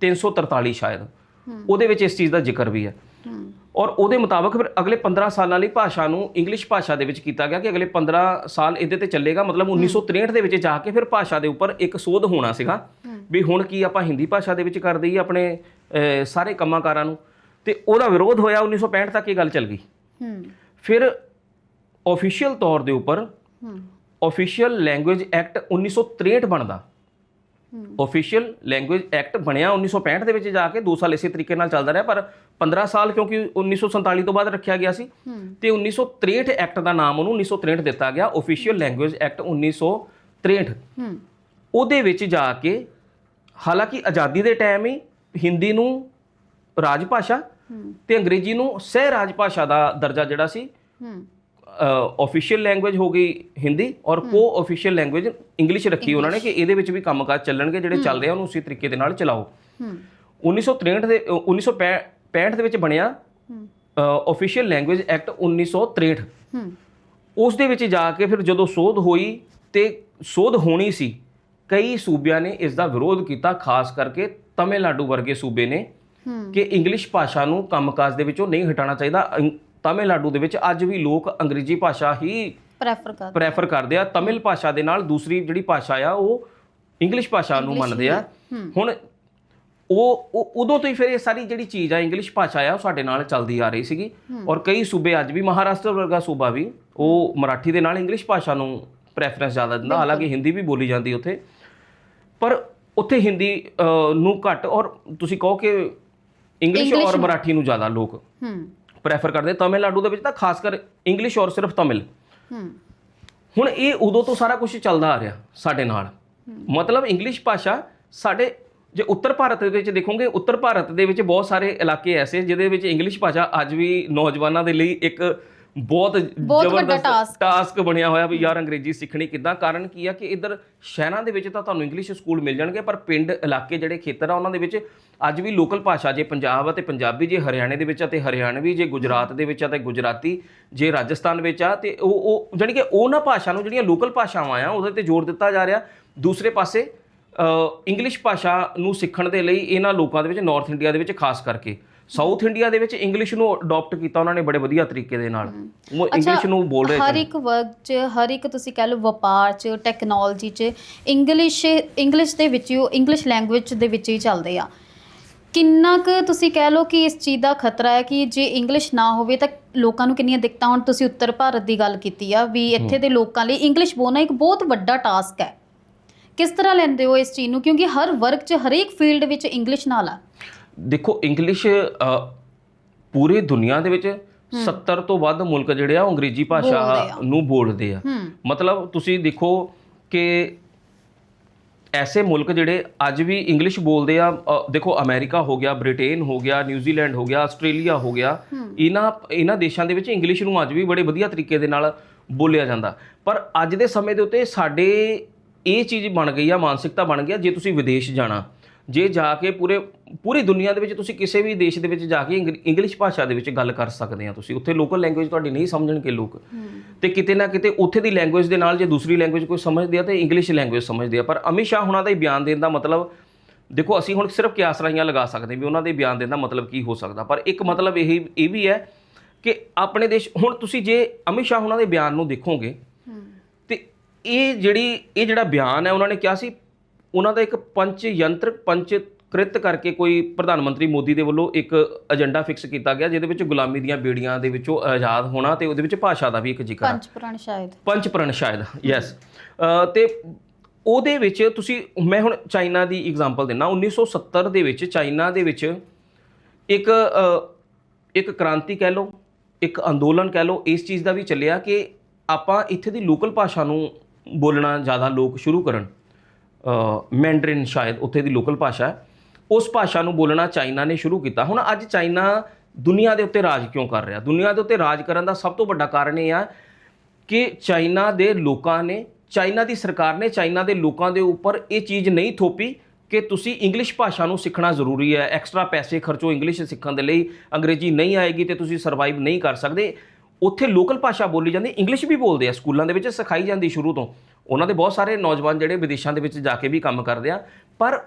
343 ਸ਼ਾਇਦ, ਉਹਦੇ ਵਿੱਚ ਇਸ ਚੀਜ਼ ਦਾ ਜ਼ਿਕਰ ਵੀ ਹੈ। ਔਰ ਉਹਦੇ ਮੁਤਾਬਕ ਫਿਰ ਅਗਲੇ 15 ਸਾਲਾਂ ਲਈ ਭਾਸ਼ਾ ਨੂੰ ਇੰਗਲਿਸ਼ ਭਾਸ਼ਾ ਦੇ ਵਿੱਚ ਕੀਤਾ ਗਿਆ ਕਿ ਅਗਲੇ 15 ਸਾਲ ਇਹਦੇ ਤੇ ਚੱਲੇਗਾ, ਮਤਲਬ 1963 ਦੇ ਵਿੱਚ ਜਾ ਕੇ ਫਿਰ ਭਾਸ਼ਾ ਦੇ ਉੱਪਰ ਇੱਕ ਸੋਧ ਹੋਣਾ ਸੀਗਾ ਵੀ ਹੁਣ ਕੀ ਆਪਾਂ ਹਿੰਦੀ ਭਾਸ਼ਾ ਦੇ ਵਿੱਚ ਕਰ ਦਈਏ ਆਪਣੇ ਸਾਰੇ ਕੰਮਾਂ ਕਾਰਾਂ ਨੂੰ। ਤੇ ਉਹਦਾ ਵਿਰੋਧ ਹੋਇਆ 1965 ਤੱਕ ਇਹ ਗੱਲ ਚੱਲ ਗਈ। ਹੂੰ। ਫਿਰ ਆਫੀਸ਼ੀਅਲ ਤੌਰ ਦੇ ਉੱਪਰ ਹੂੰ। ਆਫੀਸ਼ੀਅਲ ਲੈਂਗੁਏਜ ਐਕਟ 1963 ਬਣਦਾ। ਆਫੀਸ਼ੀਅਲ ਲੈਂਗੁਏਜ ਐਕਟ ਬਣਿਆ 1965 ਦੇ ਵਿੱਚ ਜਾ ਕੇ 2 ਸਾਲ ਇਸੇ ਤਰੀਕੇ ਨਾਲ ਚੱਲਦਾ ਰਿਹਾ ਪਰ 15 ਸਾਲ ਕਿਉਂਕਿ 1947 ਤੋਂ ਬਾਅਦ ਰੱਖਿਆ ਗਿਆ ਸੀ। ਤੇ 1963 ਐਕਟ ਦਾ ਨਾਮ ਉਹਨੂੰ 1963 ਦਿੱਤਾ ਗਿਆ ਆਫੀਸ਼ੀਅਲ ਲੈਂਗੁਏਜ ਐਕਟ 1963 ਹੂੰ। ਉਹਦੇ ਵਿੱਚ ਜਾ ਕੇ ਹਾਲਾਂਕਿ ਆਜ਼ਾਦੀ ਦੇ ਟਾਈਮ ਹੀ ਹਿੰਦੀ ਨੂੰ ਰਾਜ ਭਾਸ਼ਾ ਤੇ ਅੰਗਰੇਜ਼ੀ ਨੂੰ ਸਹਿ ਰਾਜ ਭਾਸ਼ਾ ਦਾ ਦਰਜਾ ਜਿਹੜਾ ਸੀ ਆਫੀਸ਼ੀਅਲ ਲੈਂਗੁਏਜ ਹੋ ਗਈ ਹਿੰਦੀ ਔਰ ਕੋ ਆਫੀਸ਼ੀਅਲ ਲੈਂਗੁਏਜ ਇੰਗਲਿਸ਼ ਰੱਖੀ ਉਹਨਾਂ ਨੇ ਕਿ ਇਹਦੇ ਵਿੱਚ ਵੀ ਕੰਮਕਾਜ ਚੱਲਣਗੇ ਜਿਹੜੇ ਚੱਲ ਰਹੇ ਆ ਉਹਨੂੰ ਉਸੇ ਤਰੀਕੇ ਦੇ ਨਾਲ ਚਲਾਓ। ਹੂੰ। 1963 ਦੇ ਅ, 1965 ਦੇ ਵਿੱਚ ਬਣਿਆ ਆਫੀਸ਼ੀਅਲ ਲੈਂਗੁਏਜ ਐਕਟ 1963 ਹੂੰ। ਉਸ ਦੇ ਵਿੱਚ ਜਾ ਕੇ ਫਿਰ ਜਦੋਂ ਸੋਧ ਹੋਈ ਤੇ ਸੋਧ ਹੋਣੀ ਸੀ ਕਈ ਸੂਬਿਆਂ ਨੇ ਇਸ ਦਾ ਵਿਰੋਧ ਕੀਤਾ ਖਾਸ ਕਰਕੇ ਤਮਿਲਨਾਡੂ ਵਰਗੇ ਸੂਬੇ ਨੇ। ਕਿ ਇੰਗਲਿਸ਼ ਭਾਸ਼ਾ ਨੂੰ ਕੰਮਕਾਜ ਦੇ ਵਿੱਚੋਂ ਨਹੀਂ ਹਟਾਉਣਾ ਚਾਹੀਦਾ। ਤਮਿਲਨਾਡੂ ਦੇ ਵਿੱਚ ਅੱਜ ਵੀ ਲੋਕ ਅੰਗਰੇਜ਼ੀ ਭਾਸ਼ਾ ਹੀ ਪ੍ਰੈਫਰ ਕਰ ਪ੍ਰੈਫਰ ਕਰਦੇ ਆ। ਤਮਿਲ ਭਾਸ਼ਾ ਦੇ ਨਾਲ ਦੂਸਰੀ ਜਿਹੜੀ ਭਾਸ਼ਾ ਆ ਉਹ ਇੰਗਲਿਸ਼ ਭਾਸ਼ਾ ਨੂੰ ਮੰਨਦੇ ਆ। ਹੁਣ ਉਹ ਉਦੋਂ ਤੋਂ ਹੀ ਫਿਰ ਇਹ ਸਾਰੀ ਜਿਹੜੀ ਚੀਜ਼ ਆ ਇੰਗਲਿਸ਼ ਭਾਸ਼ਾ ਆ ਉਹ ਸਾਡੇ ਨਾਲ ਚੱਲਦੀ ਆ ਰਹੀ ਸੀਗੀ। ਔਰ ਕਈ ਸੂਬੇ ਅੱਜ ਵੀ ਮਹਾਰਾਸ਼ਟਰ ਵਰਗਾ ਸੂਬਾ ਵੀ ਉਹ ਮਰਾਠੀ ਦੇ ਨਾਲ ਇੰਗਲਿਸ਼ ਭਾਸ਼ਾ ਨੂੰ ਪ੍ਰੈਫਰੈਂਸ ਜ਼ਿਆਦਾ ਦਿੰਦਾ। ਹਾਲਾਂਕਿ ਹਿੰਦੀ ਵੀ ਬੋਲੀ ਜਾਂਦੀ ਉੱਥੇ। ਪਰ ਉੱਥੇ ਹਿੰਦੀ ਨੂੰ ਘੱਟ ਔਰ ਤੁਸੀਂ ਕਹੋ ਕਿ ਇੰਗਲਿਸ਼ ਔਰ ਮਰਾਠੀ ਨੂੰ ਜ਼ਿਆਦਾ ਲੋਕ ਹੂੰ ਪ੍ਰੈਫਰ ਕਰਦੇ ਤਮਿਲਨਾਡੂ ਦੇ ਵਿੱਚ ਤਾਂ ਖਾਸ ਕਰ ਇੰਗਲਿਸ਼ ਔਰ ਸਿਰਫ ਤਮਿਲ ਹੂੰ ਹੁਣ ਇਹ ਉਦੋਂ ਤੋਂ ਸਾਰਾ ਕੁਝ ਚੱਲਦਾ ਆ ਰਿਹਾ ਸਾਡੇ ਨਾਲ ਮਤਲਬ ਇੰਗਲਿਸ਼ ਭਾਸ਼ਾ ਸਾਡੇ ਜੇ ਉੱਤਰ ਭਾਰਤ ਦੇ ਵਿੱਚ ਦੇਖੋਗੇ ਉੱਤਰ ਭਾਰਤ ਦੇ ਵਿੱਚ ਬਹੁਤ ਸਾਰੇ ਇਲਾਕੇ ਐਸੇ ਜਿਹਦੇ ਵਿੱਚ ਇੰਗਲਿਸ਼ ਭਾਸ਼ਾ ਅੱਜ ਵੀ ਨੌਜਵਾਨਾਂ ਦੇ ਲਈ ਇੱਕ ਬਹੁਤ task ਟਾਸਕ ਬਣਿਆ ਹੋਇਆ ਵੀ ਯਾਰ ਅੰਗਰੇਜ਼ੀ ਸਿੱਖਣੀ ਕਿੱਦਾਂ? ਕਾਰਨ ਕੀ ਆ ਕਿ ਇੱਧਰ ਸ਼ਹਿਰਾਂ ਦੇ ਵਿੱਚ ਤਾਂ ਤੁਹਾਨੂੰ ਇੰਗਲਿਸ਼ ਸਕੂਲ ਮਿਲ ਜਾਣਗੇ ਪਰ ਪਿੰਡ ਇਲਾਕੇ ਜਿਹੜੇ ਖੇਤਰ ਆ ਉਹਨਾਂ ਦੇ ਵਿੱਚ ਅੱਜ ਵੀ ਲੋਕਲ ਭਾਸ਼ਾ ਜੇ ਪੰਜਾਬ ਆ ਤੇ ਪੰਜਾਬੀ ਜੇ ਹਰਿਆਣੇ ਦੇ ਵਿੱਚ ਆ ਤੇ ਹਰਿਆਣਵੀ ਜੇ ਗੁਜਰਾਤ ਦੇ ਵਿੱਚ ਆ ਤੇ ਗੁਜਰਾਤੀ ਜੇ ਰਾਜਸਥਾਨ ਵਿੱਚ ਆ ਤੇ ਉਹ ਉਹ ਜਾਣੀ ਕਿ ਉਹਨਾਂ ਭਾਸ਼ਾ ਨੂੰ ਜਿਹੜੀਆਂ ਲੋਕਲ ਭਾਸ਼ਾਵਾਂ ਆ ਉਹਦੇ ਤੇ ਜ਼ੋਰ ਦਿੱਤਾ ਜਾ ਰਿਹਾ। ਦੂਸਰੇ ਪਾਸੇ ਇੰਗਲਿਸ਼ ਭਾਸ਼ਾ ਨੂੰ ਸਿੱਖਣ ਦੇ ਲਈ ਇਹਨਾਂ ਲੋਕਾਂ ਦੇ ਵਿੱਚ ਨਾਰਥ ਇੰਡੀਆ ਦੇ ਵਿੱਚ ਖਾਸ ਕਰਕੇ ਸਾਊਥ ਇੰਡੀਆ ਦੇ ਵਿੱਚ ਇੰਗਲਿਸ਼ ਨੂੰ ਅਡਾਪਟ ਕੀਤਾ ਉਹਨਾਂ ਨੇ ਬੜੇ ਵਧੀਆ ਤਰੀਕੇ ਦੇ ਨਾਲ। ਉਹ ਇੰਗਲਿਸ਼ ਨੂੰ ਬੋਲ ਰਹੇ ਹਰ ਇੱਕ ਵਰਗ 'ਚ ਹਰ ਇੱਕ ਤੁਸੀਂ ਕਹਿ ਲਓ ਵਪਾਰ 'ਚ ਟੈਕਨੋਲੋਜੀ 'ਚ ਇੰਗਲਿਸ਼ ਇੰਗਲਿਸ਼ ਦੇ ਵਿੱਚ ਹੀ ਉਹ ਇੰਗਲਿਸ਼ ਲੈਂਗੁਏਜ ਦੇ ਵਿੱਚ ਹੀ ਚੱਲਦੇ ਆ। ਕਿੰਨਾ ਕੁ ਤੁਸੀਂ ਕਹਿ ਲਓ ਕਿ ਇਸ ਚੀਜ਼ ਦਾ ਖਤਰਾ ਹੈ ਕਿ ਜੇ ਇੰਗਲਿਸ਼ ਨਾ ਹੋਵੇ ਤਾਂ ਲੋਕਾਂ ਨੂੰ ਕਿੰਨੀਆਂ ਦਿੱਕਤਾਂ ਹੁਣ ਤੁਸੀਂ ਉੱਤਰ ਭਾਰਤ ਦੀ ਗੱਲ ਕੀਤੀ ਆ ਵੀ ਇੱਥੇ ਦੇ ਲੋਕਾਂ ਲਈ ਇੰਗਲਿਸ਼ ਬੋਲਣਾ ਇੱਕ ਬਹੁਤ ਵੱਡਾ ਟਾਸਕ ਹੈ। ਕਿਸ ਤਰ੍ਹਾਂ ਲੈਂਦੇ ਹੋ ਇਸ ਚੀਜ਼ ਨੂੰ? ਕਿਉਂਕਿ ਹਰ ਵਰਗ 'ਚ ਹਰੇਕ ਫੀਲਡ ਵਿੱਚ ਇੰਗਲਿਸ਼ ਨਾਲ ਆ। ਦੇਖੋ ਇੰਗਲਿਸ਼ ਪੂਰੀ ਦੁਨੀਆ ਦੇ ਵਿੱਚ 70 ਤੋਂ ਵੱਧ ਮੁਲਕ ਜਿਹੜੇ ਆ ਅੰਗਰੇਜ਼ੀ ਭਾਸ਼ਾ ਨੂੰ ਬੋਲਦੇ ਆ। ਮਤਲਬ ਤੁਸੀਂ ਦੇਖੋ ਕਿ ਐਸੇ ਮੁਲਕ ਜਿਹੜੇ ਅੱਜ ਵੀ ਇੰਗਲਿਸ਼ ਬੋਲਦੇ ਆ ਦੇਖੋ ਅਮਰੀਕਾ ਹੋ ਗਿਆ ਬ੍ਰਿਟੇਨ ਹੋ ਗਿਆ ਨਿਊਜ਼ੀਲੈਂਡ ਹੋ ਗਿਆ ਆਸਟ੍ਰੇਲੀਆ ਹੋ ਗਿਆ। ਇਹਨਾਂ ਇਹਨਾਂ ਦੇਸ਼ਾਂ ਦੇ ਵਿੱਚ ਇੰਗਲਿਸ਼ ਨੂੰ ਅੱਜ ਵੀ ਬੜੇ ਵਧੀਆ ਤਰੀਕੇ ਦੇ ਨਾਲ ਬੋਲਿਆ ਜਾਂਦਾ। ਪਰ ਅੱਜ ਦੇ ਸਮੇਂ ਦੇ ਉੱਤੇ ਸਾਡੇ ਇਹ ਚੀਜ਼ ਬਣ ਗਈ ਆ ਮਾਨਸਿਕਤਾ ਬਣ ਗਿਆ ਜੇ ਤੁਸੀਂ ਵਿਦੇਸ਼ ਜਾਣਾ ਜੇ ਜਾ ਕੇ ਪੂਰੇ ਪੂਰੀ ਦੁਨੀਆ ਦੇ ਵਿੱਚ ਤੁਸੀਂ ਕਿਸੇ ਵੀ ਦੇਸ਼ ਦੇ ਵਿੱਚ ਜਾ ਕੇ ਇੰਗ- ਇੰਗਲਿਸ਼ ਭਾਸ਼ਾ ਦੇ ਵਿੱਚ ਗੱਲ ਕਰ ਸਕਦੇ ਆ ਤੁਸੀਂ ਉੱਥੇ ਲੋਕਲ ਲੈਂਗੁਏਜ ਤੁਹਾਡੀ ਨਹੀਂ ਸਮਝਣਗੇ ਲੋਕ। ਤੇ ਕਿਤੇ ਨਾ ਕਿਤੇ ਉੱਥੇ ਦੀ ਲੈਂਗੁਏਜ ਦੇ ਨਾਲ ਜੇ ਦੂਸਰੀ ਲੈਂਗੁਏਜ ਕੋਈ ਸਮਝਦੇ ਆ ਤੇ ਇੰਗਲਿਸ਼ ਲੈਂਗੁਏਜ ਸਮਝਦੇ ਆ ਪਰ ਅਮਿਤ ਸ਼ਾਹ ਹੁਣਾਂ ਦਾ ਹੀ ਬਿਆਨ ਦੇਣ ਦਾ ਮਤਲਬ ਦੇਖੋ ਅਸੀਂ ਹੁਣ ਸਿਰਫ ਕਿਆਸ ਰਾਈਆਂ ਲਗਾ ਸਕਦੇ ਵੀ ਉਹਨਾਂ ਦੇ ਬਿਆਨ ਦੇਣ ਦਾ ਮਤਲਬ ਕੀ ਹੋ ਸਕਦਾ ਪਰ ਇੱਕ ਮਤਲਬ ਇਹ ਇਹ ਵੀ ਹੈ ਕਿ ਆਪਣੇ ਦੇਸ਼ ਹੁਣ ਤੁਸੀਂ ਜੇ ਅਮਿਤ ਸ਼ਾਹ ਹੁਣਾਂ ਦੇ ਬਿਆਨ ਨੂੰ ਦੇਖੋਗੇ ਤੇ ਇਹ ਜਿਹੜੀ ਇਹ ਜਿਹੜਾ ਬਿਆਨ ਹੈ ਉਹਨਾਂ ਨੇ ਕਿਹਾ ਸੀ ਉਹਨਾਂ ਦਾ ਇੱਕ ਪੰਚ ਯੰਤਰ ਪੰਚਕ੍ਰਿਤ ਕਰਕੇ ਕੋਈ ਪ੍ਰਧਾਨ ਮੰਤਰੀ ਮੋਦੀ ਦੇ ਵੱਲੋਂ ਇੱਕ ਏਜੰਡਾ ਫਿਕਸ ਕੀਤਾ ਗਿਆ ਜਿਹਦੇ ਵਿੱਚ ਗੁਲਾਮੀ ਦੀਆਂ ਬੇੜੀਆਂ ਦੇ ਵਿੱਚੋਂ ਆਜ਼ਾਦ ਹੋਣਾ ਤੇ ਉਹਦੇ ਵਿੱਚ ਭਾਸ਼ਾ ਦਾ ਵੀ ਇੱਕ ਜ਼ਿਕਰ ਹੈ ਪੰਜ ਪੁਰਾਣ ਸ਼ਾਇਦ। ਪੰਚਪਰਨ ਸ਼ਾਇਦ ਯੈਸ ਤੇ ਉਹਦੇ ਵਿੱਚ ਤੁਸੀਂ ਮੈਂ ਹੁਣ ਚਾਈਨਾ ਦੀ ਐਗਜ਼ਾਮਪਲ ਦਿੰਨਾ 1970 ਦੇ ਵਿੱਚ ਚਾਈਨਾ ਦੇ ਵਿੱਚ ਇੱਕ ਇੱਕ ਕ੍ਰਾਂਤੀ ਕਹਿ ਲਓ ਇੱਕ ਅੰਦੋਲਨ ਕਹਿ ਲਓ ਇਸ ਚੀਜ਼ ਦਾ ਵੀ ਚੱਲਿਆ ਕਿ ਆਪਾਂ ਇੱਥੇ ਦੀ ਲੋਕਲ ਭਾਸ਼ਾ ਨੂੰ ਬੋਲਣਾ ਜ਼ਿਆਦਾ ਲੋਕ ਸ਼ੁਰੂ ਕਰਨ। ਮੈਂਡਰਿਨ ਸ਼ਾਇਦ ਉੱਥੇ ਦੀ ਲੋਕਲ ਭਾਸ਼ਾ ਹੈ। ਉਸ ਭਾਸ਼ਾ ਨੂੰ ਬੋਲਣਾ ਚਾਈਨਾ ਨੇ ਸ਼ੁਰੂ ਕੀਤਾ। ਹੁਣ ਅੱਜ ਚਾਈਨਾ ਦੁਨੀਆ ਦੇ ਉੱਤੇ ਰਾਜ ਕਿਉਂ ਕਰ ਰਿਹਾ? ਦੁਨੀਆ ਦੇ ਉੱਤੇ ਰਾਜ ਕਰਨ ਦਾ ਸਭ ਤੋਂ ਵੱਡਾ ਕਾਰਨ ਇਹ ਆ ਕਿ ਚਾਈਨਾ ਦੇ ਲੋਕਾਂ ਨੇ, ਚਾਈਨਾ ਦੀ ਸਰਕਾਰ ਨੇ ਚਾਈਨਾ ਦੇ ਲੋਕਾਂ ਦੇ ਉੱਪਰ ਇਹ ਚੀਜ਼ ਨਹੀਂ ਥੋਪੀ ਕਿ ਤੁਸੀਂ ਇੰਗਲਿਸ਼ ਭਾਸ਼ਾ ਨੂੰ ਸਿੱਖਣਾ ਜ਼ਰੂਰੀ ਹੈ। ਐਕਸਟਰਾ ਪੈਸੇ ਖਰਚੋ ਇੰਗਲਿਸ਼ ਸਿੱਖਣ ਦੇ ਲਈ। ਅੰਗਰੇਜ਼ੀ ਨਹੀਂ ਆਏਗੀ ਤੇ ਤੁਸੀਂ ਸਰਵਾਈਵ ਨਹੀਂ ਕਰ ਸਕਦੇ। ਉੱਥੇ ਲੋਕਲ ਭਾਸ਼ਾ ਬੋਲੀ ਜਾਂਦੀ, ਇੰਗਲਿਸ਼ ਵੀ ਬੋਲਦੇ ਆ। ਸਕੂਲਾਂ ਦੇ ਵਿੱਚ ਸਿਖਾਈ ਜਾਂਦੀ ਸ਼ੁਰੂ ਤੋਂ। ਉਹਨਾਂ ਦੇ ਬਹੁਤ ਸਾਰੇ ਨੌਜਵਾਨ ਜਿਹੜੇ ਵਿਦੇਸ਼ਾਂ ਦੇ ਵਿੱਚ ਜਾ ਕੇ ਵੀ ਕੰਮ ਕਰਦੇ ਆ ਪਰ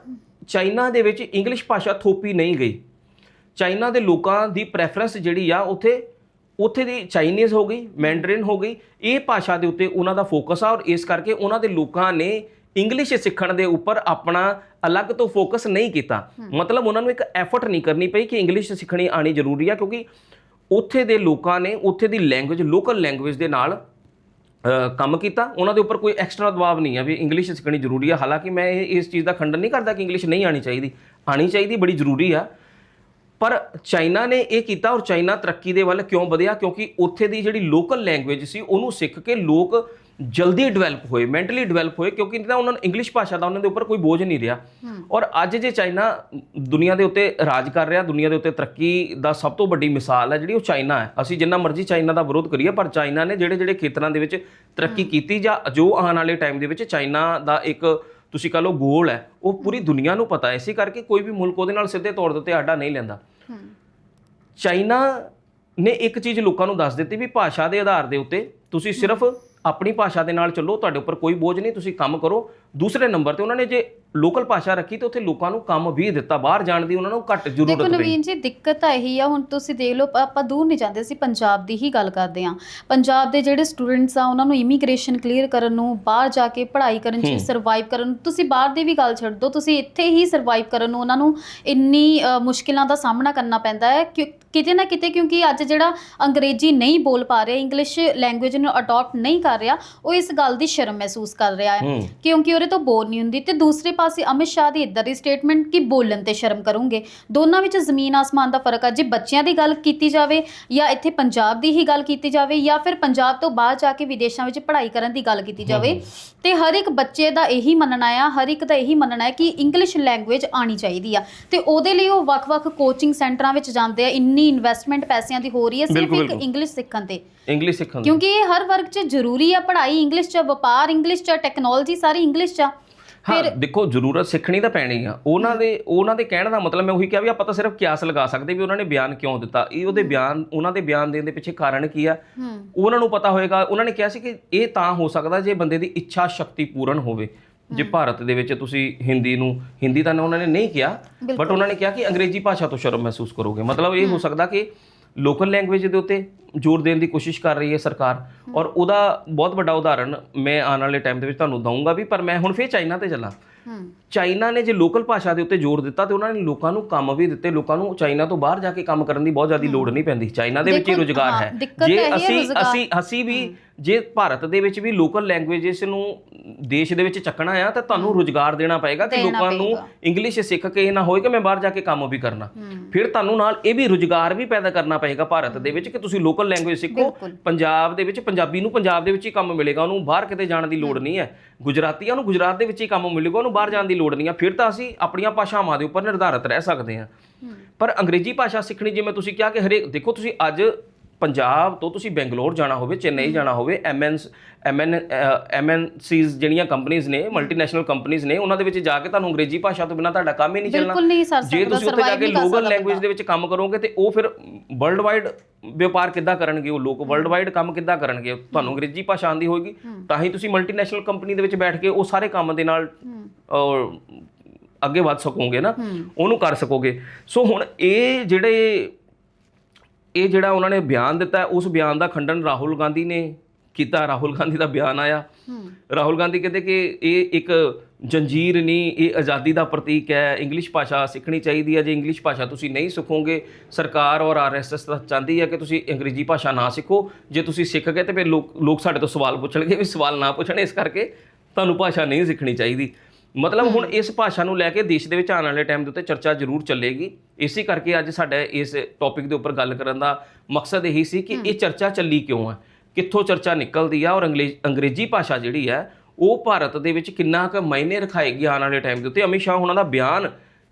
ਚਾਈਨਾ ਦੇ ਵਿੱਚ ਇੰਗਲਿਸ਼ ਭਾਸ਼ਾ ਥੋਪੀ ਨਹੀਂ ਗਈ। ਚਾਈਨਾ ਦੇ ਲੋਕਾਂ ਦੀ ਪ੍ਰੈਫਰੈਂਸ ਜਿਹੜੀ ਆ ਉੱਥੇ ਉੱਥੇ ਦੀ ਚਾਈਨੀਜ਼ ਹੋ ਗਈ ਮੈਂਡਰਿਨ ਹੋ ਗਈ ਇਹ ਭਾਸ਼ਾ ਦੇ ਉੱਤੇ ਉਹਨਾਂ ਦਾ ਫੋਕਸ ਆ ਔਰ ਇਸ ਕਰਕੇ ਉਹਨਾਂ ਦੇ ਲੋਕਾਂ ਨੇ ਇੰਗਲਿਸ਼ ਸਿੱਖਣ ਦੇ ਉੱਪਰ ਆਪਣਾ ਅਲੱਗ ਤੋਂ ਫੋਕਸ ਨਹੀਂ ਕੀਤਾ। ਮਤਲਬ ਉਹਨਾਂ ਨੂੰ ਇੱਕ ਐਫਰਟ ਨਹੀਂ ਕਰਨੀ ਪਈ ਕਿ ਇੰਗਲਿਸ਼ ਸਿੱਖਣੀ ਆਣੀ ਜ਼ਰੂਰੀ ਆ ਕਿਉਂਕਿ ਉੱਥੇ ਦੇ ਲੋਕਾਂ ਨੇ ਉੱਥੇ ਦੀ ਲੈਂਗੁਏਜ ਲੋਕਲ ਲੈਂਗੁਏਜ ਦੇ ਨਾਲ ਕੰਮ ਕੀਤਾ, ਉਹਨਾਂ ਦੇ ਉੱਪਰ ਕੋਈ ਐਕਸਟਰਾ ਦਬਾਅ ਨਹੀਂ ਆ ਵੀ ਇੰਗਲਿਸ਼ ਸਿੱਖਣੀ ਜ਼ਰੂਰੀ ਆ। ਹਾਲਾਂਕਿ ਮੈਂ ਇਹ- ਇਸ ਚੀਜ਼ ਦਾ ਖੰਡਨ ਨਹੀਂ ਕਰਦਾ ਕਿ ਇੰਗਲਿਸ਼ ਨਹੀਂ ਆਣੀ ਚਾਹੀਦੀ। ਆਣੀ ਚਾਹੀਦੀ ਬੜੀ ਜ਼ਰੂਰੀ ਆ। ਪਰ ਚਾਈਨਾ ਨੇ ਇਹ ਕੀਤਾ ਔਰ ਚਾਈਨਾ ਤਰੱਕੀ ਦੇ ਵੱਲ ਕਿਉਂ ਵਧਿਆ? ਕਿਉਂਕਿ ਉੱਥੇ ਦੀ ਜਿਹੜੀ ਲੋਕਲ ਲੈਂਗੁਏਜ ਸੀ, ਉਹਨੂੰ ਸਿੱਖ ਕੇ ਲੋਕ ਜਲਦੀ ਡਿਵੈਲਪ ਹੋਏ ਮੈਂਟਲੀ ਡਿਵੈਲਪ ਹੋਏ ਕਿਉਂਕਿ ਤਾਂ ਉਹਨਾਂ ਨੂੰ ਇੰਗਲਿਸ਼ ਭਾਸ਼ਾ ਦਾ ਉਹਨਾਂ ਦੇ ਉੱਪਰ ਕੋਈ ਬੋਝ ਨਹੀਂ ਰਿਹਾ। ਔਰ ਅੱਜ ਜੇ ਚਾਈਨਾ ਦੁਨੀਆ ਦੇ ਉੱਤੇ ਰਾਜ ਕਰ ਰਿਹਾ ਦੁਨੀਆ ਦੇ ਉੱਤੇ ਤਰੱਕੀ ਦਾ ਸਭ ਤੋਂ ਵੱਡੀ ਮਿਸਾਲ ਹੈ ਜਿਹੜੀ ਉਹ ਚਾਈਨਾ ਹੈ। ਅਸੀਂ ਜਿੰਨਾ ਮਰਜ਼ੀ ਚਾਈਨਾ ਦਾ ਵਿਰੋਧ ਕਰੀਏ ਪਰ ਚਾਈਨਾ ਨੇ ਜਿਹੜੇ ਜਿਹੜੇ ਖੇਤਰਾਂ ਦੇ ਵਿੱਚ ਤਰੱਕੀ ਕੀਤੀ ਜਾਂ ਜੋ ਆਉਣ ਵਾਲੇ ਟਾਈਮ ਦੇ ਵਿੱਚ ਚਾਈਨਾ ਦਾ ਇੱਕ ਤੁਸੀਂ ਕਹ ਲਓ ਗੋਲ ਹੈ ਉਹ ਪੂਰੀ ਦੁਨੀਆ ਨੂੰ ਪਤਾ ਹੈ। ਇਸੇ ਕਰਕੇ ਕੋਈ ਵੀ ਮੁਲਕ ਉਹਦੇ ਨਾਲ ਸਿੱਧੇ ਤੌਰ ਦੇ ਉੱਤੇ ਆਡਾ ਨਹੀਂ ਲੈਂਦਾ। ਚਾਈਨਾ ਨੇ ਇੱਕ ਚੀਜ਼ ਲੋਕਾਂ ਨੂੰ ਦੱਸ ਦਿੱਤੀ ਵੀ ਭਾਸ਼ਾ ਦੇ ਆਧਾਰ ਦੇ ਉੱਤੇ ਤੁਸੀਂ ਸਿਰਫ ਆਪਣੀ ਭਾਸ਼ਾ ਦੇ ਨਾਲ ਚੱਲੋ ਤੁਹਾਡੇ ਉੱਪਰ ਕੋਈ ਬੋਝ ਨਹੀਂ ਤੁਸੀਂ ਕੰਮ ਕਰੋ। ਦੂਸਰੇ ਨੰਬਰ ਤੇ ਉਹਨਾਂ ਨੇ ਜੇ ਲੋਕਲ ਭਾਸ਼ਾ ਰੱਖੀ ਤੇ ਉੱਥੇ ਲੋਕਾਂ ਨੂੰ ਕੰਮ ਵੀ ਦਿੱਤਾ। ਬਾਹਰ ਜਾਣ ਦੀ ਉਹਨਾਂ ਨੂੰ ਘੱਟ ਜ਼ਰੂਰਤ ਪਈ। ਨਵੀਨ ਜੀ ਦਿੱਕਤ ਤਾਂ ਇਹੀ ਆ ਹੁਣ ਤੁਸੀਂ ਦੇਖ ਲਓ ਆਪਾਂ ਦੂਰ ਨਹੀਂ ਜਾਂਦੇ ਅਸੀਂ ਪੰਜਾਬ ਦੀ ਹੀ ਗੱਲ ਕਰਦੇ ਆ ਪੰਜਾਬ ਦੇ ਜਿਹੜੇ ਸਟੂਡੈਂਟਸ ਆ ਉਹਨਾਂ ਨੂੰ ਇਮੀਗ੍ਰੇਸ਼ਨ ਕਲੀਅਰ ਕਰਨ ਨੂੰ ਬਾਹਰ ਜਾ ਕੇ ਪੜ੍ਹਾਈ ਕਰਨ ਚ ਸਰਵਾਈਵ ਕਰਨ ਨੂੰ ਤੁਸੀਂ ਬਾਹਰ ਦੀ ਵੀ ਗੱਲ ਛੱਡ ਦਿਓ ਤੁਸੀਂ ਇੱਥੇ ਹੀ ਸਰਵਾਈਵ ਕਰਨ ਨੂੰ ਉਹਨਾਂ ਨੂੰ ਇੰਨੀ ਮੁਸ਼ਕਿਲਾਂ ਦਾ ਸਾਹਮਣਾ ਕਰਨਾ ਪੈਂਦਾ ਹੈ ਕਿ ਕਿਤੇ ਨਾ ਕਿਤੇ ਕਿਉਂਕਿ ਅੱਜ ਜਿਹੜਾ ਅੰਗਰੇਜ਼ੀ ਨਹੀਂ ਬੋਲ ਪਾ ਰਿਹਾ ਇੰਗਲਿਸ਼ ਲੈਂਗੁਏਜ ਨੂੰ ਅਡਾਪਟ ਨਹੀਂ ਕਰ ਰਿਹਾ ਉਹ ਇਸ ਗੱਲ ਦੀ ਸ਼ਰਮ ਮਹਿਸੂਸ ਕਰ ਰਿਹਾ ਹੈ। ਹੂੰ। ਕਿਉਂਕਿ ਉਹਦੇ ਤੋਂ ਬੋਲ ਨਹੀਂ ਹੁੰਦੀ ਤੇ ਦੂਸਰੇ ਪਾਸੇ ਅਮਿਤ ਸ਼ਾਹ ਦੀ ਇਦਾਂ ਦੀ ਸਟੇਟਮੈਂਟ ਕਿ ਬੋਲਣ ਤੇ ਸ਼ਰਮ ਕਰੂੰਗੇ। ਦੋਨਾਂ ਵਿੱਚ ਜ਼ਮੀਨ ਆਸਮਾਨ ਦਾ ਫ਼ਰਕ ਆ ਜੇ ਬੱਚਿਆਂ ਦੀ ਗੱਲ ਕੀਤੀ ਜਾਵੇ ਜਾਂ ਇੱਥੇ ਪੰਜਾਬ ਦੀ ਹੀ ਗੱਲ ਕੀਤੀ ਜਾਵੇ ਜਾਂ ਫਿਰ ਪੰਜਾਬ ਤੋਂ ਬਾਹਰ ਜਾ ਕੇ ਵਿਦੇਸ਼ਾਂ ਵਿੱਚ ਪੜ੍ਹਾਈ ਕਰਨ ਦੀ ਗੱਲ ਕੀਤੀ ਜਾਵੇ ਤੇ ਹਰ ਇੱਕ ਬੱਚੇ ਦਾ ਇਹੀ ਮੰਨਣਾ ਆ ਹਰ ਇੱਕ ਦਾ ਇਹੀ ਮੰਨਣਾ ਹੈ ਕਿ ਇੰਗਲਿਸ਼ ਲੈਂਗੁਏਜ ਆਣੀ ਚਾਹੀਦੀ ਆ। ਤੇ ਉਹਦੇ ਲਈ ਉਹ ਵੱਖ-ਵੱਖ ਕੋਚਿੰਗ ਸੈਂਟਰਾਂ ਵਿੱਚ ਜਾਂਦੇ ਆ। ਇੰਨੀ ਇਨਵੈਸਟਮੈਂਟ ਪੈਸਿਆਂ ਦੀ ਹੋ ਰਹੀ ਹੈ ਸਿਰਫ ਬਿਲਕੁਲ, ਇੱਕ ਬਿਲਕੁਲ। ਇੰਗਲਿਸ਼ ਸਿੱਖਣ ਤੇ। ਇੰਗਲਿਸ਼ ਸਿੱਖਣ ਦੀ। ਕਿਉਂਕਿ ਇਹ ਹਰ ਵਰਗ 'ਚ ਜ਼ਰੂਰੀ ਆ ਪੜ੍ਹਾਈ ਇੰਗਲਿਸ਼ 'ਚ ਵਪਾਰ ਇੰਗਲਿਸ਼ 'ਚ ਟੈਕਨੋਲੋਜੀ ਸਾਰੀ ਇੰਗਲਿਸ਼ 'ਚ ਆ। ਹਾਂ ਦੇਖੋ ਜ਼ਰੂਰਤ ਸਿੱਖਣੀ ਤਾਂ ਪੈਣੀ ਆ। ਉਹਨਾਂ ਦੇ ਉਹਨਾਂ ਦੇ ਕਹਿਣ ਦਾ ਮਤਲਬ ਮੈਂ ਉਹੀ ਕਿਹਾ ਵੀ ਆਪਾਂ ਤਾਂ ਸਿਰਫ ਕਿਆਸ ਲਗਾ ਸਕਦੇ ਵੀ ਉਹਨਾਂ ਨੇ ਬਿਆਨ ਕਿਉਂ ਦਿੱਤਾ। ਇਹ ਉਹਦੇ ਬਿਆਨ ਉਹਨਾਂ ਦੇ ਬਿਆਨ ਦੇਣ ਦੇ ਪਿੱਛੇ ਕਾਰਨ ਕੀ ਆ? ਹੂੰ। ਉਹਨਾਂ ਨੂੰ ਪਤਾ ਹੋਏਗਾ ਉਹਨਾਂ ਨੇ ਕਿਹਾ ਸੀ ਕਿ ਇਹ ਤਾਂ ਹੋ ਸਕਦਾ ਜੇ ਬੰਦੇ ਦੀ ਇੱਛਾ ਸ਼ਕਤੀ ਪੂਰਨ ਹੋਵੇ। ਜੇ ਭਾਰਤ ਦੇ ਵਿੱਚ ਤੁਸੀਂ ਹਿੰਦੀ ਨੂੰ ਹਿੰਦੀ ਤਾਂ ਉਹਨਾਂ ਨੇ ਨਹੀਂ ਕਿਹਾ ਬਟ ਉਹਨਾਂ ਨੇ ਕਿਹਾ ਕਿ ਅੰਗਰੇਜ਼ੀ ਭਾਸ਼ਾ ਤੋਂ ਸ਼ਰਮ ਮਹਿਸੂਸ ਕਰੋਗੇ। ਮਤਲਬ ਇਹ ਹੋ ਸਕਦਾ ਕਿ ਲੋਕਲ ਲੈਂਗੁਏਜ ਦੇ ਉੱਤੇ ਜ਼ੋਰ ਦੇਣ ਦੀ ਕੋਸ਼ਿਸ਼ ਕਰ ਰਹੀ ਹੈ ਸਰਕਾਰ। ਔਰ ਉਹਦਾ ਬਹੁਤ ਵੱਡਾ ਉਦਾਹਰਣ ਮੈਂ ਆਉਣ ਵਾਲੇ ਟਾਈਮ ਦੇ ਵਿੱਚ ਤੁਹਾਨੂੰ ਦਊਂਗਾ ਵੀ ਪਰ ਮੈਂ ਹੁਣ ਫੇਰ ਚਾਈਨਾ ਤੇ ਚੱਲਾਂ। ਚਾਈਨਾ ਨੇ ਜੇ ਲੋਕਲ ਭਾਸ਼ਾ ਦੇ ਉੱਤੇ ਜ਼ੋਰ ਦਿੱਤਾ ਤੇ ਉਹਨਾਂ ਨੇ ਲੋਕਾਂ ਨੂੰ ਕੰਮ ਵੀ ਦਿੱਤੇ। ਲੋਕਾਂ ਨੂੰ ਚਾਈਨਾ ਤੋਂ ਬਾਹਰ ਜਾ ਕੇ ਕੰਮ ਕਰਨ ਦੀ ਬਹੁਤ ਜ਼ਿਆਦਾ ਲੋੜ ਨਹੀਂ ਪੈਂਦੀ। ਚਾਈਨਾ ਦੇ ਵਿੱਚ ਹੀ ਰੁਜ਼ਗਾਰ ਹਾਂ, ਜੇ ਅਸੀਂ। ਅਸੀਂ ਅਸੀਂ ਵੀ ਜੇ ਭਾਰਤ ਦੇ ਵਿੱਚ ਵੀ ਲੋਕਲ ਲੈਂਗੁਏਜਸ ਨੂੰ ਦੇਸ਼ ਦੇ ਵਿੱਚ ਚੱਕਣਾ ਆ ਤਾਂ ਤੁਹਾਨੂੰ ਰੁਜ਼ਗਾਰ ਦੇਣਾ ਪਏਗਾ ਕਿ ਲੋਕਾਂ ਨੂੰ। ਇੰਗਲਿਸ਼ ਸਿੱਖ ਕੇ ਇਹ ਨਾ ਹੋਏ ਕਿ ਮੈਂ ਬਾਹਰ ਜਾ ਕੇ ਕੰਮ ਵੀ ਕਰਨਾ। ਫਿਰ ਤੁਹਾਨੂੰ ਨਾਲ ਇਹ ਵੀ ਰੁਜ਼ਗਾਰ ਵੀ ਪੈਦਾ ਕਰਨਾ ਪਏਗਾ ਭਾਰਤ ਦੇ ਵਿੱਚ ਕਿ ਤੁਸੀਂ ਲੋਕਲ ਲੈਂਗੁਏਜ ਸਿੱਖੋ। ਪੰਜਾਬ ਦੇ ਵਿੱਚ ਪੰਜਾਬੀ ਨੂੰ ਪੰਜਾਬ ਦੇ ਵਿੱਚ ਹੀ ਕੰਮ ਮਿਲੇਗਾ ਉਹਨੂੰ ਬਾਹਰ ਕਿਤੇ ਜਾਣ ਦੀ ਲੋੜ ਨਹੀਂ ਹੈ। ਗੁਜਰਾਤੀਆਂ ਨੂੰ ਗੁਜਰਾਤ ਦੇ ਵਿੱਚ ਹੀ ਕੰਮ ਮਿਲੇਗਾ ਉਹਨੂੰ ਬਾਹਰ ਜਾਣ ਦੀ ਲੋੜ ਨਹੀਂ ਹੈ। ਫਿਰ ਤਾਂ ਅਸੀਂ ਆਪਣੀਆਂ ਭਾਸ਼ਾਵਾਂ ਦੇ ਉੱਪਰ ਨਿਰਧਾਰਿਤ ਰਹਿ ਸਕਦੇ ਹਾਂ। ਪਰ ਅੰਗਰੇਜ਼ੀ ਭਾਸ਼ਾ ਸਿੱਖਣੀ ਜਿਵੇਂ ਤੁਸੀਂ ਕਿਹਾ ਕਿ ਹਰੇਕ ਦੇਖੋ ਤੁਸੀਂ ਅੱਜ ਪੰਜਾਬ ਤੋਂ ਤੁਸੀਂ ਬੈਂਗਲੌਰ ਜਾਣਾ ਹੋਵੇ ਚੇਨਈ ਜਾਣਾ ਹੋਵੇ ਐਮਐਨਸ ਐਮਐਨ ਐਮਐਨਸੀਜ਼ ਜਿਹੜੀਆਂ ਕੰਪਨੀਆਂ ਨੇ ਮਲਟੀਨੈਸ਼ਨਲ ਕੰਪਨੀਆਂ ਨੇ ਉਹਨਾਂ ਦੇ ਵਿੱਚ ਜਾ ਕੇ ਤੁਹਾਨੂੰ ਅੰਗਰੇਜ਼ੀ ਭਾਸ਼ਾ ਤੋਂ ਬਿਨਾਂ ਤੁਹਾਡਾ ਕੰਮ ਹੀ ਨਹੀਂ ਚੱਲਣਾ। ਬਿਲਕੁਲ ਨਹੀਂ ਸਰ ਜੇ ਤੁਸੀਂ ਉੱਥੇ ਜਾ ਕੇ ਲੋਕਲ ਲੈਂਗੁਏਜ ਦੇ ਵਿੱਚ ਕੰਮ ਕਰੋਗੇ ਤੇ ਉਹ ਫਿਰ ਵਰਲਡ ਵਾਈਡ ਵਪਾਰ ਕਿੱਦਾਂ ਕਰਨਗੇ ਉਹ ਲੋਕ ਵਰਲਡ ਵਾਈਡ ਕੰਮ ਕਿੱਦਾਂ ਕਰਨਗੇ? ਤੁਹਾਨੂੰ ਅੰਗਰੇਜ਼ੀ ਭਾਸ਼ਾ ਆਉਂਦੀ ਹੋਏਗੀ ਤਾਂ ਹੀ ਤੁਸੀਂ ਮਲਟੀਨੈਸ਼ਨਲ ਕੰਪਨੀ ਦੇ ਵਿੱਚ ਬੈਠ ਕੇ ਉਹ ਸਾਰੇ ਕੰਮ ਦੇ ਨਾਲ ਅੱਗੇ ਵੱਧ ਸਕੋਗੇ ਨਾ ਉਹਨੂੰ ਕਰ ਸਕੋਗੇ। ਸੋ ਹੁਣ ਇਹ ਜਿਹੜੇ ਇਹ ਜਿਹੜਾ ਉਹਨਾਂ ਨੇ ਬਿਆਨ ਦਿੱਤਾ ਉਸ ਬਿਆਨ ਦਾ ਖੰਡਨ ਰਾਹੁਲ ਗਾਂਧੀ ਨੇ ਕੀਤਾ। ਰਾਹੁਲ ਗਾਂਧੀ ਦਾ ਬਿਆਨ ਆਇਆ। ਰਾਹੁਲ ਗਾਂਧੀ ਕਹਿੰਦੇ ਕਿ ਇਹ ਇੱਕ ਜੰਜੀਰ ਨਹੀਂ ਇਹ ਆਜ਼ਾਦੀ ਦਾ ਪ੍ਰਤੀਕ ਹੈ। ਇੰਗਲਿਸ਼ ਭਾਸ਼ਾ ਸਿੱਖਣੀ ਚਾਹੀਦੀ ਹੈ। ਜੇ ਇੰਗਲਿਸ਼ ਭਾਸ਼ਾ ਤੁਸੀਂ ਨਹੀਂ ਸਿੱਖੋਗੇ ਸਰਕਾਰ ਔਰ ਆਰਐਸਐਸ ਤਾਂ ਚਾਹੁੰਦੀ ਹੈ ਕਿ ਤੁਸੀਂ ਅੰਗਰੇਜ਼ੀ ਭਾਸ਼ਾ ਨਾ ਸਿੱਖੋ। ਜੇ ਤੁਸੀਂ ਸਿੱਖ ਗਏ ਤੇ ਫਿਰ ਲੋਕ ਲੋਕ ਸਾਡੇ ਤੋਂ ਸਵਾਲ ਪੁੱਛਣਗੇ ਵੀ ਸਵਾਲ ਨਾ ਪੁੱਛਣ ਇਸ ਕਰਕੇ ਤੁਹਾਨੂੰ ਭਾਸ਼ਾ ਨਹੀਂ ਸਿੱਖਣੀ ਚਾਹੀਦੀ। ਮਤਲਬ ਹੁਣ ਇਸ ਭਾਸ਼ਾ ਨੂੰ ਲੈ ਕੇ ਦੇਸ਼ ਦੇ ਵਿੱਚ ਆਉਣ ਵਾਲੇ ਟਾਈਮ ਦੇ ਉੱਤੇ ਚਰਚਾ ਜ਼ਰੂਰ ਚੱਲੇਗੀ। ਇਸੇ ਕਰਕੇ ਅੱਜ ਸਾਡਾ ਇਸ ਟੌਪਿਕ ਦੇ ਉੱਪਰ ਗੱਲ ਕਰਨ ਦਾ ਮਕਸਦ ਇਹੀ ਸੀ ਕਿ ਇਹ ਚਰਚਾ ਚੱਲੀ ਕਿਉਂ ਹੈ ਕਿੱਥੋਂ ਚਰਚਾ ਨਿਕਲਦੀ ਆ? ਔਰ ਅੰਗਰੇਜ਼ੀ ਭਾਸ਼ਾ ਜਿਹੜੀ ਹੈ ਉਹ ਭਾਰਤ ਦੇ ਵਿੱਚ ਕਿੰਨਾ ਕੁ ਮਾਇਨੇ ਰਖਾਏਗੀ ਆਉਣ ਵਾਲੇ ਟਾਈਮ ਦੇ ਉੱਤੇ? ਅਮਿਤ ਸ਼ਾਹ ਉਹਨਾਂ ਦਾ ਬਿਆਨ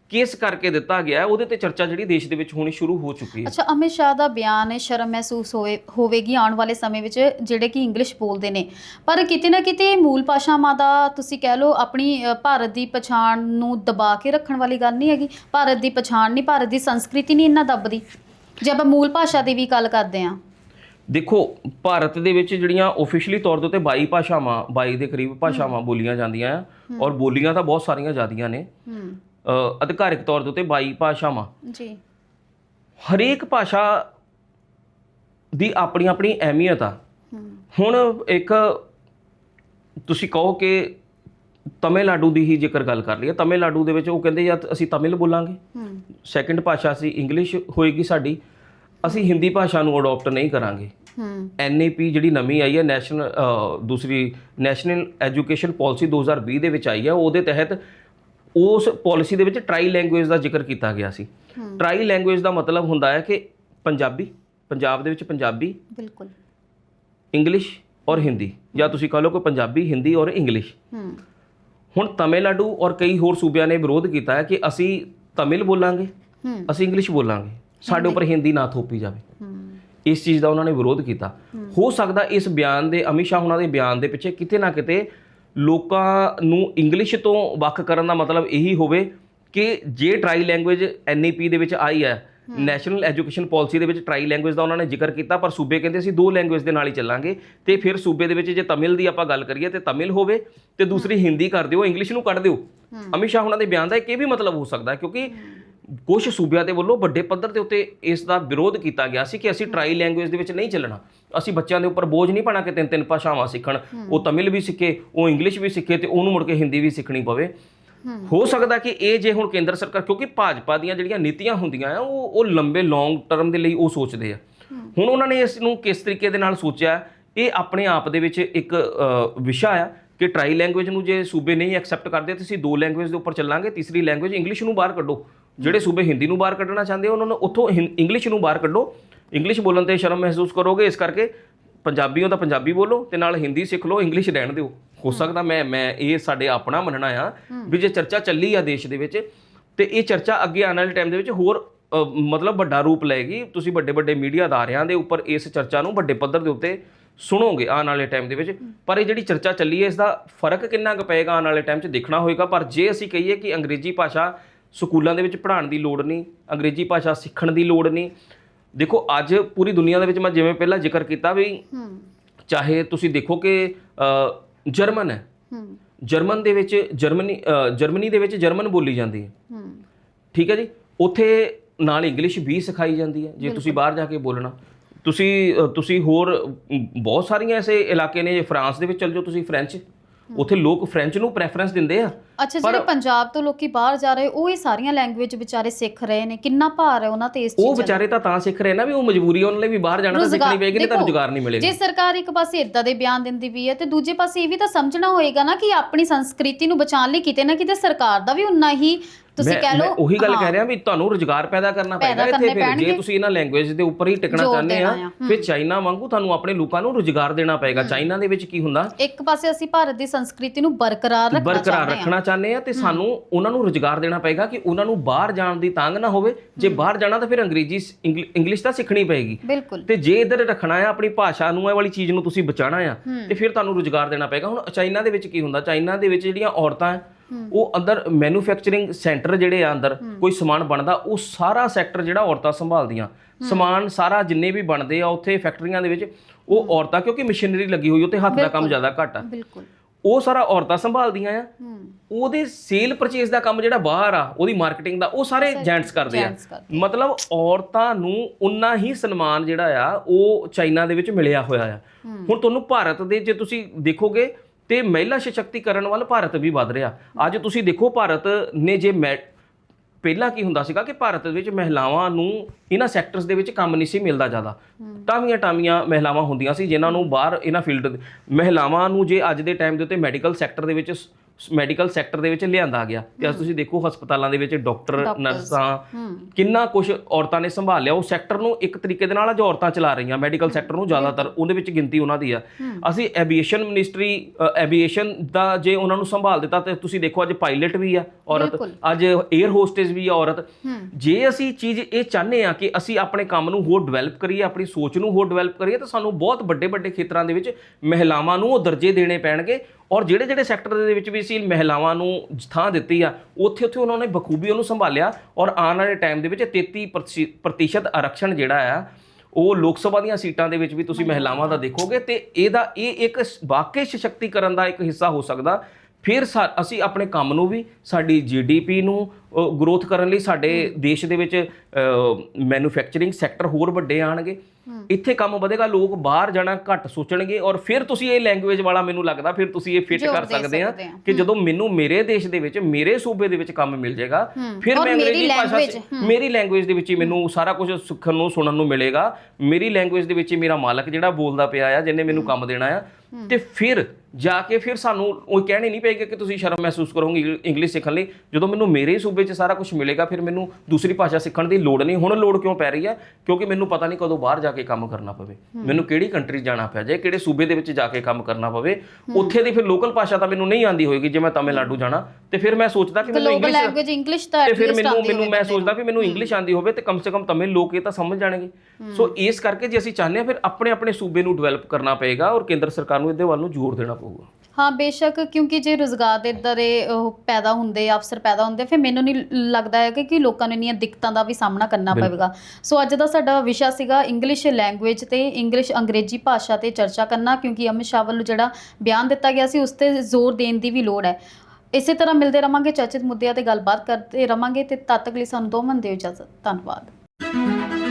ਕਿਸ ਕਰਕੇ ਦਿੱਤਾ ਗਿਆ ਹੈ, ਉਹਦੇ ਤੇ ਚਰਚਾ ਜਿਹੜੀ ਦੇਸ਼ ਦੇ ਵਿੱਚ ਹੋਣੀ ਸ਼ੁਰੂ ਹੋ ਚੁੱਕੀ ਹੈ। ਅੱਛਾ ਅਮਿਤ ਸ਼ਾਹ ਦਾ ਬਿਆਨ ਹੈ ਸ਼ਰਮ ਮਹਿਸੂਸ ਹੋਏ ਹੋਵੇਗੀ ਆਉਣ ਵਾਲੇ ਸਮੇਂ ਵਿੱਚ ਜਿਹੜੇ ਕਿ ਇੰਗਲਿਸ਼ ਬੋਲਦੇ ਨੇ। ਪਰ ਕਿਤੇ ਨਾ ਕਿਤੇ ਮੂਲ ਭਾਸ਼ਾਵਾਂ ਦਾ ਤੁਸੀਂ ਕਹਿ ਲਓ ਆਪਣੀ ਅ, ਭਾਰਤ ਦੀ ਪਛਾਣ ਨੂੰ ਦਬਾ ਕੇ ਰੱਖਣ ਵਾਲੀ ਗੱਲ ਨਹੀਂ ਹੈਗੀ। ਭਾਰਤ ਦੀ ਪਛਾਣ ਨਹੀਂ ਭਾਰਤ ਦੀ ਸੰਸਕ੍ਰਿਤੀ ਨਹੀਂ ਇੰਨਾ ਦੱਬਦੀ। ਜੇ ਆਪਾਂ ਮੂਲ ਭਾਸ਼ਾ ਦੀ ਵੀ ਗੱਲ ਕਰਦੇ ਹਾਂ। ਦੇਖੋ ਭਾਰਤ ਦੇ ਵਿੱਚ ਜਿਹੜੀਆਂ ਆਫੀਸ਼ੀਅਲੀ ਤੌਰ ਦੇ ਉੱਤੇ 22 ਭਾਸ਼ਾਵਾਂ 22 ਦੇ ਕਰੀਬ ਭਾਸ਼ਾਵਾਂ ਬੋਲੀਆਂ ਜਾਂਦੀਆਂ ਆ ਔਰ ਬੋਲੀਆਂ ਤਾਂ ਬਹੁਤ ਸਾਰੀਆਂ ਜ਼ਿਆਦੀਆਂ ਨੇ। ਹੂੰ। ਅਧਿਕਾਰਿਕ ਤੌਰ ਦੇ ਉੱਤੇ 22 ਭਾਸ਼ਾਵਾਂ। ਜੀ। ਹਰੇਕ ਭਾਸ਼ਾ ਦੀ ਆਪਣੀ ਆਪਣੀ ਅਹਿਮੀਅਤ ਆ। ਹੁਣ ਇੱਕ ਤੁਸੀਂ ਕਹੋ ਕਿ ਤਮਿਲਨਾਡੂ ਦੀ ਹੀ ਜੇਕਰ ਗੱਲ ਕਰ ਲਈਏ ਤਮਿਲਨਾਡੂ ਦੇ ਵਿੱਚ ਉਹ ਕਹਿੰਦੇ ਯਾਰ ਅਸੀਂ ਤਮਿਲ ਬੋਲਾਂਗੇ। ਹੂੰ। ਸੈਕੰਡ ਭਾਸ਼ਾ ਸੀ ਇੰਗਲਿਸ਼ ਹੋਏਗੀ ਸਾਡੀ। ਅਸੀਂ ਹਿੰਦੀ ਭਾਸ਼ਾ ਨੂੰ ਅਡਾਪਟ ਨਹੀਂ ਕਰਾਂਗੇ। ਹੂੰ। ਐਨਏਪੀ ਜਿਹੜੀ ਨਵੀਂ ਆਈ ਹੈ ਨੈਸ਼ਨਲ ਦੂਸਰੀ ਨੈਸ਼ਨਲ ਐਜੂਕੇਸ਼ਨ ਪਾਲਿਸੀ 2020 ਦੇ ਵਿੱਚ ਆਈ ਹੈ ਉਹਦੇ ਤਹਿਤ ਉਸ ਪਾਲਿਸੀ ਦੇ ਵਿੱਚ ਟਰਾਈ ਲੈਂਗੁਏਜ ਦਾ ਜ਼ਿਕਰ ਕੀਤਾ ਗਿਆ ਸੀ। ਟਰਾਈ ਲੈਂਗੁਏਜ ਦਾ ਮਤਲਬ ਹੁੰਦਾ ਹੈ ਕਿ ਪੰਜਾਬੀ ਪੰਜਾਬ ਦੇ ਵਿੱਚ ਪੰਜਾਬੀ ਬਿਲਕੁਲ। ਇੰਗਲਿਸ਼ ਔਰ ਹਿੰਦੀ ਜਾਂ ਤੁਸੀਂ ਕਹ ਲਓ ਕਿ ਪੰਜਾਬੀ ਹਿੰਦੀ ਔਰ ਇੰਗਲਿਸ਼ ਹੁਣ ਤਮਿਲਨਾਡੂ ਔਰ ਕਈ ਹੋਰ ਸੂਬਿਆਂ ਨੇ ਵਿਰੋਧ ਕੀਤਾ ਹੈ ਕਿ ਅਸੀਂ ਤਮਿਲ ਬੋਲਾਂਗੇ ਅਸੀਂ ਇੰਗਲਿਸ਼ ਬੋਲਾਂਗੇ। ਸਾਡੇ ਉੱਪਰ ਹਿੰਦੀ ਨਾ ਥੋਪੀ ਜਾਵੇ। ਇਸ ਚੀਜ਼ ਦਾ ਉਹਨਾਂ ਨੇ ਵਿਰੋਧ ਕੀਤਾ। ਹੋ ਸਕਦਾ ਇਸ ਬਿਆਨ ਦੇ ਅਮਿਤ ਸ਼ਾਹ ਉਹਨਾਂ ਦੇ ਬਿਆਨ ਦੇ ਪਿੱਛੇ ਕਿਤੇ ਨਾ ਕਿਤੇ ਲੋਕਾਂ ਨੂੰ ਇੰਗਲਿਸ਼ ਤੋਂ ਵੱਖ ਕਰਨ ਦਾ ਮਤਲਬ ਇਹੀ ਹੋਵੇ ਕਿ ਜੇ ਟਰਾਈ ਲੈਂਗੁਏਜ ਐਨਈਪੀ ਦੇ ਵਿੱਚ ਆਈ ਹੈ ਨੈਸ਼ਨਲ ਐਜੂਕੇਸ਼ਨ ਪਾਲਿਸੀ ਦੇ ਵਿੱਚ ਟਰਾਈ ਲੈਂਗੁਏਜ ਦਾ ਉਹਨਾਂ ਨੇ ਜ਼ਿਕਰ ਕੀਤਾ ਪਰ ਸੂਬੇ ਕਹਿੰਦੇ ਅਸੀਂ ਦੋ ਲੈਂਗੁਏਜ ਦੇ ਨਾਲ ਹੀ ਚੱਲਾਂਗੇ ਤੇ ਫਿਰ ਸੂਬੇ ਦੇ ਵਿੱਚ ਜੇ ਤਮਿਲ ਦੀ ਆਪਾਂ ਗੱਲ ਕਰੀਏ ਤੇ ਤਮਿਲ ਹੋਵੇ ਤੇ ਦੂਸਰੀ ਹਿੰਦੀ ਕਰ ਦਿਓ ਇੰਗਲਿਸ਼ ਨੂੰ ਕੱਢ ਦਿਓ। ਅਮਿਤ ਸ਼ਾਹ ਉਹਨਾਂ ਦੇ ਬਿਆਨ ਦਾ ਇੱਕ ਇਹ ਵੀ ਮਤਲਬ ਹੋ ਸਕਦਾ ਕਿਉਂਕਿ ਕੁਝ ਸੂਬਿਆਂ ਦੇ ਵੱਲੋਂ ਵੱਡੇ ਪੱਧਰ ਦੇ ਉੱਤੇ ਇਸ ਦਾ ਵਿਰੋਧ ਕੀਤਾ ਗਿਆ ਸੀ ਕਿ ਅਸੀਂ ਟਰਾਈ ਲੈਂਗੁਏਜ ਦੇ ਵਿੱਚ ਨਹੀਂ ਚੱਲਣਾ। ਅਸੀਂ ਬੱਚਿਆਂ ਦੇ ਉੱਪਰ ਬੋਝ ਨਹੀਂ ਪਾਣਾ ਕਿ ਤਿੰਨ ਤਿੰਨ ਭਾਸ਼ਾਵਾਂ ਸਿੱਖਣ ਉਹ ਤਮਿਲ ਵੀ ਸਿੱਖੇ ਉਹ ਇੰਗਲਿਸ਼ ਵੀ ਸਿੱਖੇ ਤੇ ਉਹਨੂੰ ਮੁੜ ਕੇ ਹਿੰਦੀ ਵੀ ਸਿੱਖਣੀ ਪਵੇ। ਹੋ। ਸਕਦਾ ਕਿ ਇਹ ਜੇ ਹੁਣ ਕੇਂਦਰ ਸਰਕਾਰ ਕਿਉਂਕਿ ਭਾਜਪਾ ਦੀਆਂ ਜਿਹੜੀਆਂ ਨੀਤੀਆਂ ਹੁੰਦੀਆਂ ਆ ਉਹ ਉਹ ਲੰਬੇ ਲੌਂਗ ਟਰਮ ਦੇ ਲਈ ਉਹ ਸੋਚਦੇ ਆ। ਹੁਣ ਉਹਨਾਂ ਨੇ ਇਸ ਨੂੰ ਕਿਸ ਤਰੀਕੇ ਦੇ ਨਾਲ ਸੋਚਿਆ ਇਹ ਆਪਣੇ ਆਪ ਦੇ ਵਿੱਚ ਇੱਕ ਵਿਸ਼ਾ ਆ ਕਿ ਟਰਾਈ ਲੈਂਗੁਏਜ ਨੂੰ ਜੇ ਸੂਬੇ ਨਹੀਂ ਐਕਸੈਪਟ ਕਰਦੇ ਤਾਂ ਅਸੀਂ ਦੋ ਲੈਂਗੁਏਜ ਦੇ ਉੱਪਰ ਚੱਲਾਂਗੇ ਤੀਸਰੀ ਲੈਂਗੁਏਜ ਇੰਗਲਿਸ਼ ਨੂੰ ਬਾਹਰ ਕੱਢੋ। ਜਿਹੜੇ ਸੂਬੇ ਹਿੰਦੀ ਨੂੰ ਬਾਹਰ ਕੱਢਣਾ ਚਾਹੁੰਦੇ ਉਹਨਾਂ ਨੂੰ ਉੱਥੋਂ ਇੰਗਲਿਸ਼ ਨੂੰ ਬਾਹਰ ਕੱਢੋ। ਇੰਗਲਿਸ਼ ਬੋਲਣ ਤੇ ਸ਼ਰਮ ਮਹਿਸੂਸ ਕਰੋਗੇ, ਇਸ ਕਰਕੇ ਪੰਜਾਬੀ ਹੋ ਤਾਂ ਪੰਜਾਬੀ ਬੋਲੋ ਤੇ ਨਾਲ ਹਿੰਦੀ ਸਿੱਖ ਲਓ ਇੰਗਲਿਸ਼ ਰਹਿਣ ਦਿਓ। ਹੋ ਸਕਦਾ ਮੈਂ ਮੈਂ ਇਹ ਸਾਡੇ ਆਪਣਾ ਮੰਨਣਾ ਆ ਵੀ ਜੇ ਚਰਚਾ ਚੱਲੀ ਆ ਦੇਸ਼ ਦੇ ਵਿੱਚ ਤੇ ਇਹ ਚਰਚਾ ਅੱਗੇ ਆਉਣ ਵਾਲੇ ਟਾਈਮ ਦੇ ਵਿੱਚ ਹੋਰ ਮਤਲਬ ਵੱਡਾ ਰੂਪ ਲਏਗੀ। ਤੁਸੀਂ ਵੱਡੇ ਵੱਡੇ ਮੀਡੀਆ ਅਦਾਰਿਆਂ ਦੇ ਉੱਪਰ ਇਸ ਚਰਚਾ ਨੂੰ ਵੱਡੇ ਪੱਧਰ ਦੇ ਉੱਤੇ ਸੁਣੋਗੇ ਆਉਣ ਵਾਲੇ ਟਾਈਮ ਦੇ ਵਿੱਚ। ਪਰ ਇਹ ਜਿਹੜੀ ਚਰਚਾ ਚੱਲੀ ਹੈ ਇਸ ਦਾ ਫ਼ਰਕ ਕਿੰਨਾ ਕੁ ਪਏਗਾ ਆਉਣ ਵਾਲੇ ਟਾਈਮ 'ਚ ਦੇਖਣਾ ਹੋਏਗਾ। ਪਰ ਜੇ ਅਸੀਂ ਕਹੀਏ ਕਿ ਅੰਗਰੇਜ਼ੀ ਭਾਸ਼ਾ ਸਕੂਲਾਂ ਦੇ ਵਿੱਚ ਪੜ੍ਹਾਉਣ ਦੀ ਲੋੜ ਨਹੀਂ, ਅੰਗਰੇਜ਼ੀ ਭਾਸ਼ਾ ਸਿੱਖਣ ਦੀ ਲੋੜ ਨਹੀਂ ਦੇਖੋ ਅੱਜ ਪੂਰੀ ਦੁਨੀਆ ਦੇ ਵਿੱਚ ਮੈਂ ਜਿਵੇਂ ਪਹਿਲਾਂ ਜ਼ਿਕਰ ਕੀਤਾ ਵੀ ਹੂੰ। ਚਾਹੇ ਤੁਸੀਂ ਦੇਖੋ ਕਿ ਜਰਮਨ ਹੈ। ਹੂੰ। ਜਰਮਨ ਦੇ ਵਿੱਚ ਜਰਮਨੀ ਜਰਮਨੀ ਦੇ ਵਿੱਚ ਜਰਮਨ ਬੋਲੀ ਜਾਂਦੀ ਹੈ। ਹੂੰ। ਠੀਕ ਹੈ ਜੀ? ਉੱਥੇ ਨਾਲ ਇੰਗਲਿਸ਼ ਵੀ ਸਿਖਾਈ ਜਾਂਦੀ ਹੈ ਜੇ ਤੁਸੀਂ ਬਾਹਰ ਜਾ ਕੇ ਬੋਲਣਾ। ਤੁਸੀਂ ਤੁਸੀਂ ਹੋਰ ਬਹੁਤ ਸਾਰੀਆਂ ਐਸੇ ਇਲਾਕੇ ਨੇ ਜੇ ਫਰਾਂਸ ਦੇ ਵਿੱਚ ਚਲ ਜਾਓ ਤੁਸੀਂ ਫ੍ਰੈਂਚ ਉੱਥੇ ਲੋਕ ਫ੍ਰੈਂਚ ਨੂੰ ਪ੍ਰੈਫਰੈਂਸ ਦਿੰਦੇ ਆ। ਅੱਛਾ ਜਿਹੜੇ ਪੰਜਾਬ ਤੋਂ ਲੋਕੀ ਬਾਹਰ ਜਾ ਰਹੇ ਉਹ ਇਹ ਸਾਰੀਆਂ ਲੈਂਗੁਏਜ ਵਿਚਾਰੇ ਸਿੱਖ ਰਹੇ ਨੇ। ਕਿੰਨਾ ਭਾਰ ਹੈ ਉਹਨਾਂ ਤੇ ਇਸ ਉਹ ਚੀਜ਼ ਵਿਚਾਰੇ ਤਾਂ ਤਾਂ ਸਿੱਖ ਰਹੇ ਨਾ ਵੀ ਉਹ ਮਜਬੂਰੀ ਉਹਨਾਂ ਲਈ ਵੀ ਬਾਹਰ ਜਾਣਾ ਤਾਂ ਸਿੱਖਣੀ ਪਏਗੀ ਨਹੀਂ ਤਾਂ ਰੁਜ਼ਗਾਰ ਨਹੀਂ ਮਿਲੇਗਾ। ਜੇ ਸਰਕਾਰ ਇੱਕ ਪਾਸੇ ਇਦਾਂ ਦੇ ਬਿਆਨ ਦਿੰਦੀ ਵੀ ਹੈ ਤੇ ਦੂਜੇ ਪਾਸੇ ਇਹ ਵੀ ਤਾਂ ਸਮਝਣਾ ਹੋਏਗਾ ਨਾ ਕਿ ਆਪਣੀ ਸੰਸਕ੍ਰਿਤੀ ਨੂੰ ਬਚਾਉਣ ਲਈ ਕਿਤੇ ਨਾ ਕਿਤੇ ਸਰਕਾਰ ਦਾ ਵੀ ਉਨਾ ਹੀ ਤੁਸੀਂ ਕਹਿ ਲਓ ਉਹੀ ਗੱਲ ਕਹਿ ਰਿਹਾ ਵੀ ਤੁਹਾਨੂੰ ਰੁਜ਼ਗਾਰ ਪੈਦਾ ਕਰਨਾ ਪੈਦਾ ਇੱਥੇ ਫਿਰ ਜੇ। ਤੁਸੀਂ ਇਹਨਾਂ ਲੈਂਗੁਏਜ ਦੇ ਉੱਪਰ ਹੀ ਟਿਕਣਾ ਚਾਹੁੰਦੇ ਆ ਆ, ਫਿਰ ਚਾਈਨਾ ਵਾਂਗੂ ਤੁਹਾਨੂੰ ਆਪਣੇ ਲੋਕਾਂ ਨੂੰ ਰੁਜ਼ਗਾਰ ਦੇਣਾ ਪਏਗਾ। ਚਾਈਨਾ ਦੇ ਵਿੱਚ ਕੀ ਹੁੰਦਾ? ਇੱਕ ਪਾਸੇ ਅਸੀਂ ਭਾਰਤ ਦੀ ਸੰਸਕ੍ਰਿਤੀ ਨੂੰ ਬਰਕਰਾਰ ਰੱਖਣਾ ਬਰਕਰਾਰ ਚਾਹੁੰਦੇ ਹਾਂ ਰੱਖਣਾ ਚਾਹੁੰਦੇ ਆ ਤੇ ਸਾਨੂੰ ਉਹਨਾਂ ਨੂੰ ਰੁਜ਼ਗਾਰ ਦੇਣਾ ਪਏਗਾ ਕਿ ਉਹਨਾਂ ਨੂੰ ਬਾਹਰ ਜਾਣ ਦੀ ਤਾਂਗ ਨਾ ਹੋਵੇ। ਜੇ ਬਾਹਰ ਜਾਣਾ ਤਾਂ ਫਿਰ ਅੰਗਰੇਜ਼ੀ ਇੰਗਲਿਸ਼ ਤਾਂ ਸਿੱਖਣੀ ਪਏਗੀ। ਬਿਲਕੁਲ। ਤੇ ਜੇ ਇਧਰ ਰੱਖਣਾ ਆ ਆਪਣੀ ਭਾਸ਼ਾ ਨੂੰ ਇਹ ਵਾਲੀ ਚੀਜ਼ ਨੂੰ ਤੁਸੀਂ ਬਚਾਉਣਾ ਆ ਤੇ ਫਿਰ ਤੁਹਾਨੂੰ ਰੁਜ਼ਗਾਰ ਦੇਣਾ ਪਏਗਾ। ਹੁਣ ਚਾਈਨਾ ਦੇ ਵਿੱਚ ਕੀ ਹੁੰਦਾ? ਚਾਈਨਾ ਦੇ ਵਿੱਚ ਜਿਹੜੀਆਂ ਔਰਤਾਂ ਉਹ ਅੰਦਰ ਮੈਨੂਫੈਕਚਰਿੰਗ ਸੈਂਟਰ ਜਿਹੜੇ ਆ ਅੰਦਰ ਕੋਈ ਸਮਾਨ ਬਣਦਾ ਉਹ ਸਾਰਾ ਸੈਕਟਰ ਜਿਹੜਾ ਔਰਤਾਂ ਸੰਭਾਲਦੀਆਂ। ਸਮਾਨ ਸਾਰਾ ਜਿੰਨੇ ਵੀ ਬਣਦੇ ਆ ਉੱਥੇ ਫੈਕਟਰੀਆਂ ਦੇ ਵਿੱਚ ਉਹ ਔਰਤਾਂ ਕਿਉਂਕਿ ਮਸ਼ੀਨਰੀ ਲੱਗੀ ਹੋਈ ਉੱਤੇ ਹੱਥ ਦਾ ਕੰਮ ਜ਼ਿਆਦਾ ਘੱਟ ਆ। ਬਿਲਕੁਲ। ਉਹ ਸਾਰਾ ਔਰਤਾਂ ਸੰਭਾਲਦੀਆਂ ਆ। ਉਹਦੇ ਸੇਲ ਪਰਚੇਸ ਦਾ ਕੰਮ ਜਿਹੜਾ ਬਾਹਰ ਆ ਉਹਦੀ ਮਾਰਕੀਟਿੰਗ ਦਾ ਉਹ ਸਾਰੇ ਜੈਂਟਸ ਕਰਦੇ ਆ। ਮਤਲਬ ਔਰਤਾਂ ਨੂੰ ਉਨਾ ਹੀ ਸਨਮਾਨ ਜਿਹੜਾ ਆ ਉਹ ਚਾਈਨਾ ਦੇ ਵਿੱਚ ਮਿਲਿਆ ਹੋਇਆ ਆ। ਹੁਣ ਤੁਹਾਨੂੰ ਭਾਰਤ ਦੇ ਜੇ ਤੁਸੀਂ ਦੇਖੋਗੇ ਤੇ ਮਹਿਲਾ ਸਸ਼ਕਤੀਕਰਨ ਵੱਲ ਭਾਰਤ ਵੀ ਵੱਧ ਰਿਹਾ। ਅੱਜ ਤੁਸੀਂ ਦੇਖੋ ਭਾਰਤ ਨੇ ਜੇ ਪਹਿਲਾਂ ਕੀ ਹੁੰਦਾ ਸੀਗਾ ਕਿ ਭਾਰਤ ਦੇ ਵਿੱਚ ਮਹਿਲਾਵਾਂ ਨੂੰ ਇਹਨਾਂ ਸੈਕਟਰਸ ਦੇ ਵਿੱਚ ਕੰਮ ਨਹੀਂ ਸੀ ਮਿਲਦਾ ਜ਼ਿਆਦਾ। ਟਾਵੀਆਂ ਟਾਵੀਆਂ ਮਹਿਲਾਵਾਂ ਹੁੰਦੀਆਂ ਸੀ ਜਿਨ੍ਹਾਂ ਨੂੰ ਬਾਹਰ ਇਹਨਾਂ ਫੀਲਡ ਮਹਿਲਾਵਾਂ ਨੂੰ ਜੇ ਅੱਜ ਦੇ ਟਾਈਮ ਦੇ ਉੱਤੇ ਮੈਡੀਕਲ ਸੈਕਟਰ ਦੇ ਵਿੱਚ ਮੈਡੀਕਲ ਸੈਕਟਰ ਦੇ ਵਿੱਚ ਲਿਆਂਦਾ ਗਿਆ। ਤੇ ਅੱਜ ਤੁਸੀਂ ਦੇਖੋ ਹਸਪਤਾਲਾਂ ਦੇ ਵਿੱਚ ਡਾਕਟਰ ਨਰਸਾਂ ਕਿੰਨਾ ਕੁਝ ਔਰਤਾਂ ਨੇ ਸੰਭਾਲਿਆ। ਉਹ ਸੈਕਟਰ ਨੂੰ ਇੱਕ ਤਰੀਕੇ ਦੇ ਨਾਲ ਅੱਜ ਔਰਤਾਂ ਚਲਾ ਰਹੀਆਂ ਮੈਡੀਕਲ ਸੈਕਟਰ ਨੂੰ ਜ਼ਿਆਦਾਤਰ। ਉਹਦੇ ਵਿੱਚ ਗਿਣਤੀ ਉਹਨਾਂ ਦੀ ਆ। ਅਸੀਂ ਐਵੀਏਸ਼ਨ ਮਿਨਿਸਟਰੀ ਐਵੀਏਸ਼ਨ ਦਾ ਜੇ ਉਹਨਾਂ ਨੂੰ ਸੰਭਾਲ ਦਿੱਤਾ ਤੇ ਤੁਸੀਂ ਦੇਖੋ ਅੱਜ ਪਾਇਲਟ ਵੀ ਆ ਔਰਤ। ਅੱਜ 에ਅਰ ਹੋਸਟੇਸ ਵੀ ਆ ਔਰਤ। ਜੇ ਅਸੀਂ ਚੀਜ਼ ਇਹ ਚਾਹੁੰਦੇ ਆ ਕਿ ਅਸੀਂ ਆਪਣੇ ਕੰਮ ਨੂੰ ਹੋਰ ਡਿਵੈਲਪ ਕਰੀਏ ਆਪਣੀ ਸੋਚ ਨੂੰ ਹੋਰ ਡਿਵੈਲਪ ਕਰੀਏ ਤਾਂ ਸਾਨੂੰ ਬਹੁਤ ਵੱਡੇ ਵੱਡੇ ਖੇਤਰਾਂ ਦੇ ਵਿੱਚ ਮਹਿਲਾਵਾਂ ਨੂੰ ਉਹ ਦਰਜੇ ਦੇਣੇ ਪੈਣਗੇ। ਔਰ ਜਿਹੜੇ ਜਿਹੜੇ ਸੈਕਟਰ ਦੇ ਵਿੱਚ ਵੀ ਅਸੀਂ ਮਹਿਲਾਵਾਂ ਨੂੰ ਥਾਂ ਦਿੱਤੀ ਆ ਉੱਥੇ ਉੱਥੇ ਉਹਨਾਂ ਨੇ ਬਖੂਬੀ ਉਹਨੂੰ ਸੰਭਾਲਿਆ ਔਰ ਆਉਣ ਵਾਲੇ ਟਾਈਮ ਦੇ ਵਿੱਚ 33% ਪ੍ਰਤੀ- ਪ੍ਰਤੀਸ਼ਤ ਆਰਕਸ਼ਣ ਜਿਹੜਾ ਆ ਉਹ ਲੋਕ ਸਭਾ ਦੀਆਂ ਸੀਟਾਂ ਦੇ ਵਿੱਚ ਵੀ ਤੁਸੀਂ ਮਹਿਲਾਵਾਂ ਦਾ ਦੇਖੋਗੇ ਤੇ ਇਹਦਾ ਇਹ ਇੱਕ ਸ- ਵਾਕਈ ਸਸ਼ਕਤੀਕਰਨ ਦਾ ਇੱਕ ਹਿੱਸਾ ਹੋ ਸਕਦਾ। ਫਿਰ ਸਾ- ਅਸੀਂ ਆਪਣੇ ਕੰਮ ਨੂੰ ਵੀ ਸਾਡੀ ਜੀਡੀਪੀ ਨੂੰ ਗਰੋਥ ਕਰਨ ਲਈ ਸਾਡੇ ਦੇਸ਼ ਦੇ ਵਿੱਚ ਮੈਨੂਫੈਕਚਰਿੰਗ ਸੈਕਟਰ ਹੋਰ ਵੱਡੇ ਆਣਗੇ ਇੱਥੇ ਕੰਮ ਵਧੇਗਾ ਲੋਕ ਬਾਹਰ ਜਾਣਾ ਘੱਟ ਸੋਚਣਗੇ ਔਰ ਫਿਰ ਤੁਸੀਂ ਇਹ ਲੈਂਗੁਏਜ ਵਾਲਾ ਮੈਨੂੰ ਲੱਗਦਾ ਫਿਰ ਤੁਸੀਂ ਇਹ ਫਿੱਟ ਕਰ ਸਕਦੇ ਆ। ਕਿ ਜਦੋਂ ਮੈਨੂੰ ਮੇਰੇ ਦੇਸ਼ ਦੇ ਵਿੱਚ ਮੇਰੇ ਸੂਬੇ ਦੇ ਵਿੱਚ ਕੰਮ ਮਿਲ ਜਾਏਗਾ ਫਿਰ ਮੈਂ ਅੰਗਰੇਜ਼ੀ ਭਾਸ਼ਾ ਮੇਰੀ ਲੈਂਗੁਏਜ ਦੇ ਵਿੱਚ ਹੀ ਮੈਨੂੰ ਸਾਰਾ ਕੁਝ ਸਿੱਖਣ ਨੂੰ ਸੁਣਨ ਨੂੰ ਮਿਲੇਗਾ। ਮੇਰੀ ਲੈਂਗੁਏਜ ਦੇ ਵਿੱਚ ਹੀ ਮੇਰਾ ਮਾਲਕ ਜਿਹੜਾ ਬੋਲਦਾ ਪਿਆ ਆ ਜਿਹਨੇ ਮੈਨੂੰ ਕੰਮ ਦੇਣਾ ਆ। ਤੇ ਫਿਰ ਜਾ ਕੇ ਫਿਰ ਸਾਨੂੰ ਉਹ ਕਹਿਣੀ ਨਹੀਂ ਪਏਗੀ ਕਿ ਤੁਸੀਂ ਸ਼ਰਮ ਮਹਿਸੂਸ ਕਰੋਗੇ ਇੰਗਲ- ਇੰਗਲਿਸ਼ ਸਿੱਖਣ ਲਈ। ਜਦੋਂ ਮੈਨੂੰ ਮੇਰੇ ਸੂਬੇ 'ਚ ਸਾਰਾ ਕੁਝ ਮਿਲੇਗਾ ਫਿਰ ਮੈਨੂੰ ਦੂਸਰੀ ਭਾਸ਼ਾ ਸਿੱਖਣ ਦੀ ਲੋੜ ਨਹੀਂ। ਹੁਣ ਲੋੜ ਕਿਉਂ ਪੈ ਰਹੀ ਹੈ? ਕਿਉਂਕਿ ਮੈਨੂੰ ਪਤਾ ਨਹੀਂ ਕਦੋਂ ਬਾਹਰ ਜਾ ਕੇ ਕੰਮ ਕਰਨਾ ਪਵੇ। ਮੈਨੂੰ ਕਿਹੜੀ ਕੰਟਰੀ ਜਾਣਾ ਪਿਆ? ਜੇ ਕਿਹੜੇ ਸੂਬੇ ਦੇ ਵਿੱਚ ਜਾ ਕੇ ਕੰਮ ਕਰਨਾ ਪਵੇ ਉੱਥੇ ਦੀ ਫਿਰ ਲੋਕਲ ਭਾਸ਼ਾ ਤਾਂ ਮੈਨੂੰ ਨਹੀਂ ਆਂਦੀ ਹੋਏਗੀ ਜੇ ਮੈਂ ਤਮਿਲਨਾਡੂ ਜਾਣਾ। ਤੇ ਫਿਰ ਮੈਂ ਸੋਚਦਾ ਕਿ ਮੈਨੂੰ ਇੰਗਲਿਸ਼ ਲੈਂਗੁਏਜ ਇੰਗਲਿਸ਼ ਤਾਂ ਤੇ ਫਿਰ ਮੈਨੂੰ ਮੈਂ। ਸੋਚਦਾ ਵੀ ਮੈਨੂੰ ਇੰਗਲਿਸ਼ ਆਂਦੀ ਹੋਵੇ ਤੇ ਕਮ ਸੇ ਕਮ ਤਮਿਲ ਲੋਕ ਇਹ ਤਾਂ ਸਮਝ ਜਾਣਗੇ। ਸੋ ਇਸ ਕਰਕੇ ਜੇ ਅਸੀਂ ਚਾਹੁੰਦੇ ਹਾਂ ਫਿਰ ਆਪਣੇ ਆਪਣੇ ਸੂਬੇ ਨੂੰ ਡਿਵੈਲਪ ਕਰਨਾ ਪਏਗਾ ਔਰ ਕੇਂਦਰ ਸਰਕਾਰ ਨੂੰ ਇਹਦੇ ਵੱਲ ਨੂੰ ਜ਼ੋਰ ਦੇਣਾ ਪਊਗਾ। ਹਾਂ ਬੇਸ਼ੱਕ ਕਿਉਂਕਿ ਜੇ ਰੋਜ਼ਗਾਰ ਦੇ ਇਦਾਂ ਦੇ ਉਹ ਪੈਦਾ ਹੁੰਦੇ ਅਫਸਰ ਪੈਦਾ ਹੁੰਦੇ ਫਿਰ ਮੈਨੂੰ ਨਹੀਂ ਲੱਗਦਾ ਹੈ ਕਿ ਕਿ ਲੋਕਾਂ ਨੂੰ ਇੰਨੀਆਂ ਦਿੱਕਤਾਂ ਦਾ ਵੀ ਸਾਹਮਣਾ ਕਰਨਾ ਪਵੇਗਾ। ਸੋ ਅੱਜ ਦਾ ਸਾਡਾ ਵਿਸ਼ਾ ਸੀਗਾ ਇੰਗਲਿਸ਼ ਲੈਂਗੁਏਜ ਤੇ ਇੰਗਲਿਸ਼ ਅੰਗਰੇਜ਼ੀ ਭਾਸ਼ਾ ਤੇ ਚਰਚਾ ਕਰਨਾ ਕਿਉਂਕਿ ਅਮਿਤ ਸ਼ਾਹ ਵੱਲੋਂ ਜਿਹੜਾ ਬਿਆਨ ਦਿੱਤਾ ਗਿਆ ਸੀ ਉਸ ਤੇ ਜ਼ੋਰ ਦੇਣ ਦੀ ਵੀ ਲੋੜ ਹੈ। ਇਸੇ ਤਰ੍ਹਾਂ ਮਿਲਦੇ ਰਵਾਂਗੇ ਚਰਚਿਤ ਮੁੱਦਿਆਂ ਤੇ ਗੱਲਬਾਤ ਕਰਦੇ ਰਵਾਂਗੇ ਤੇ ਤਦ ਤੱਕ ਲਈ ਸਾਨੂੰ ਦੋ ਦਿਓ ਇਜਾਜ਼ਤ। ਧੰਨਵਾਦ।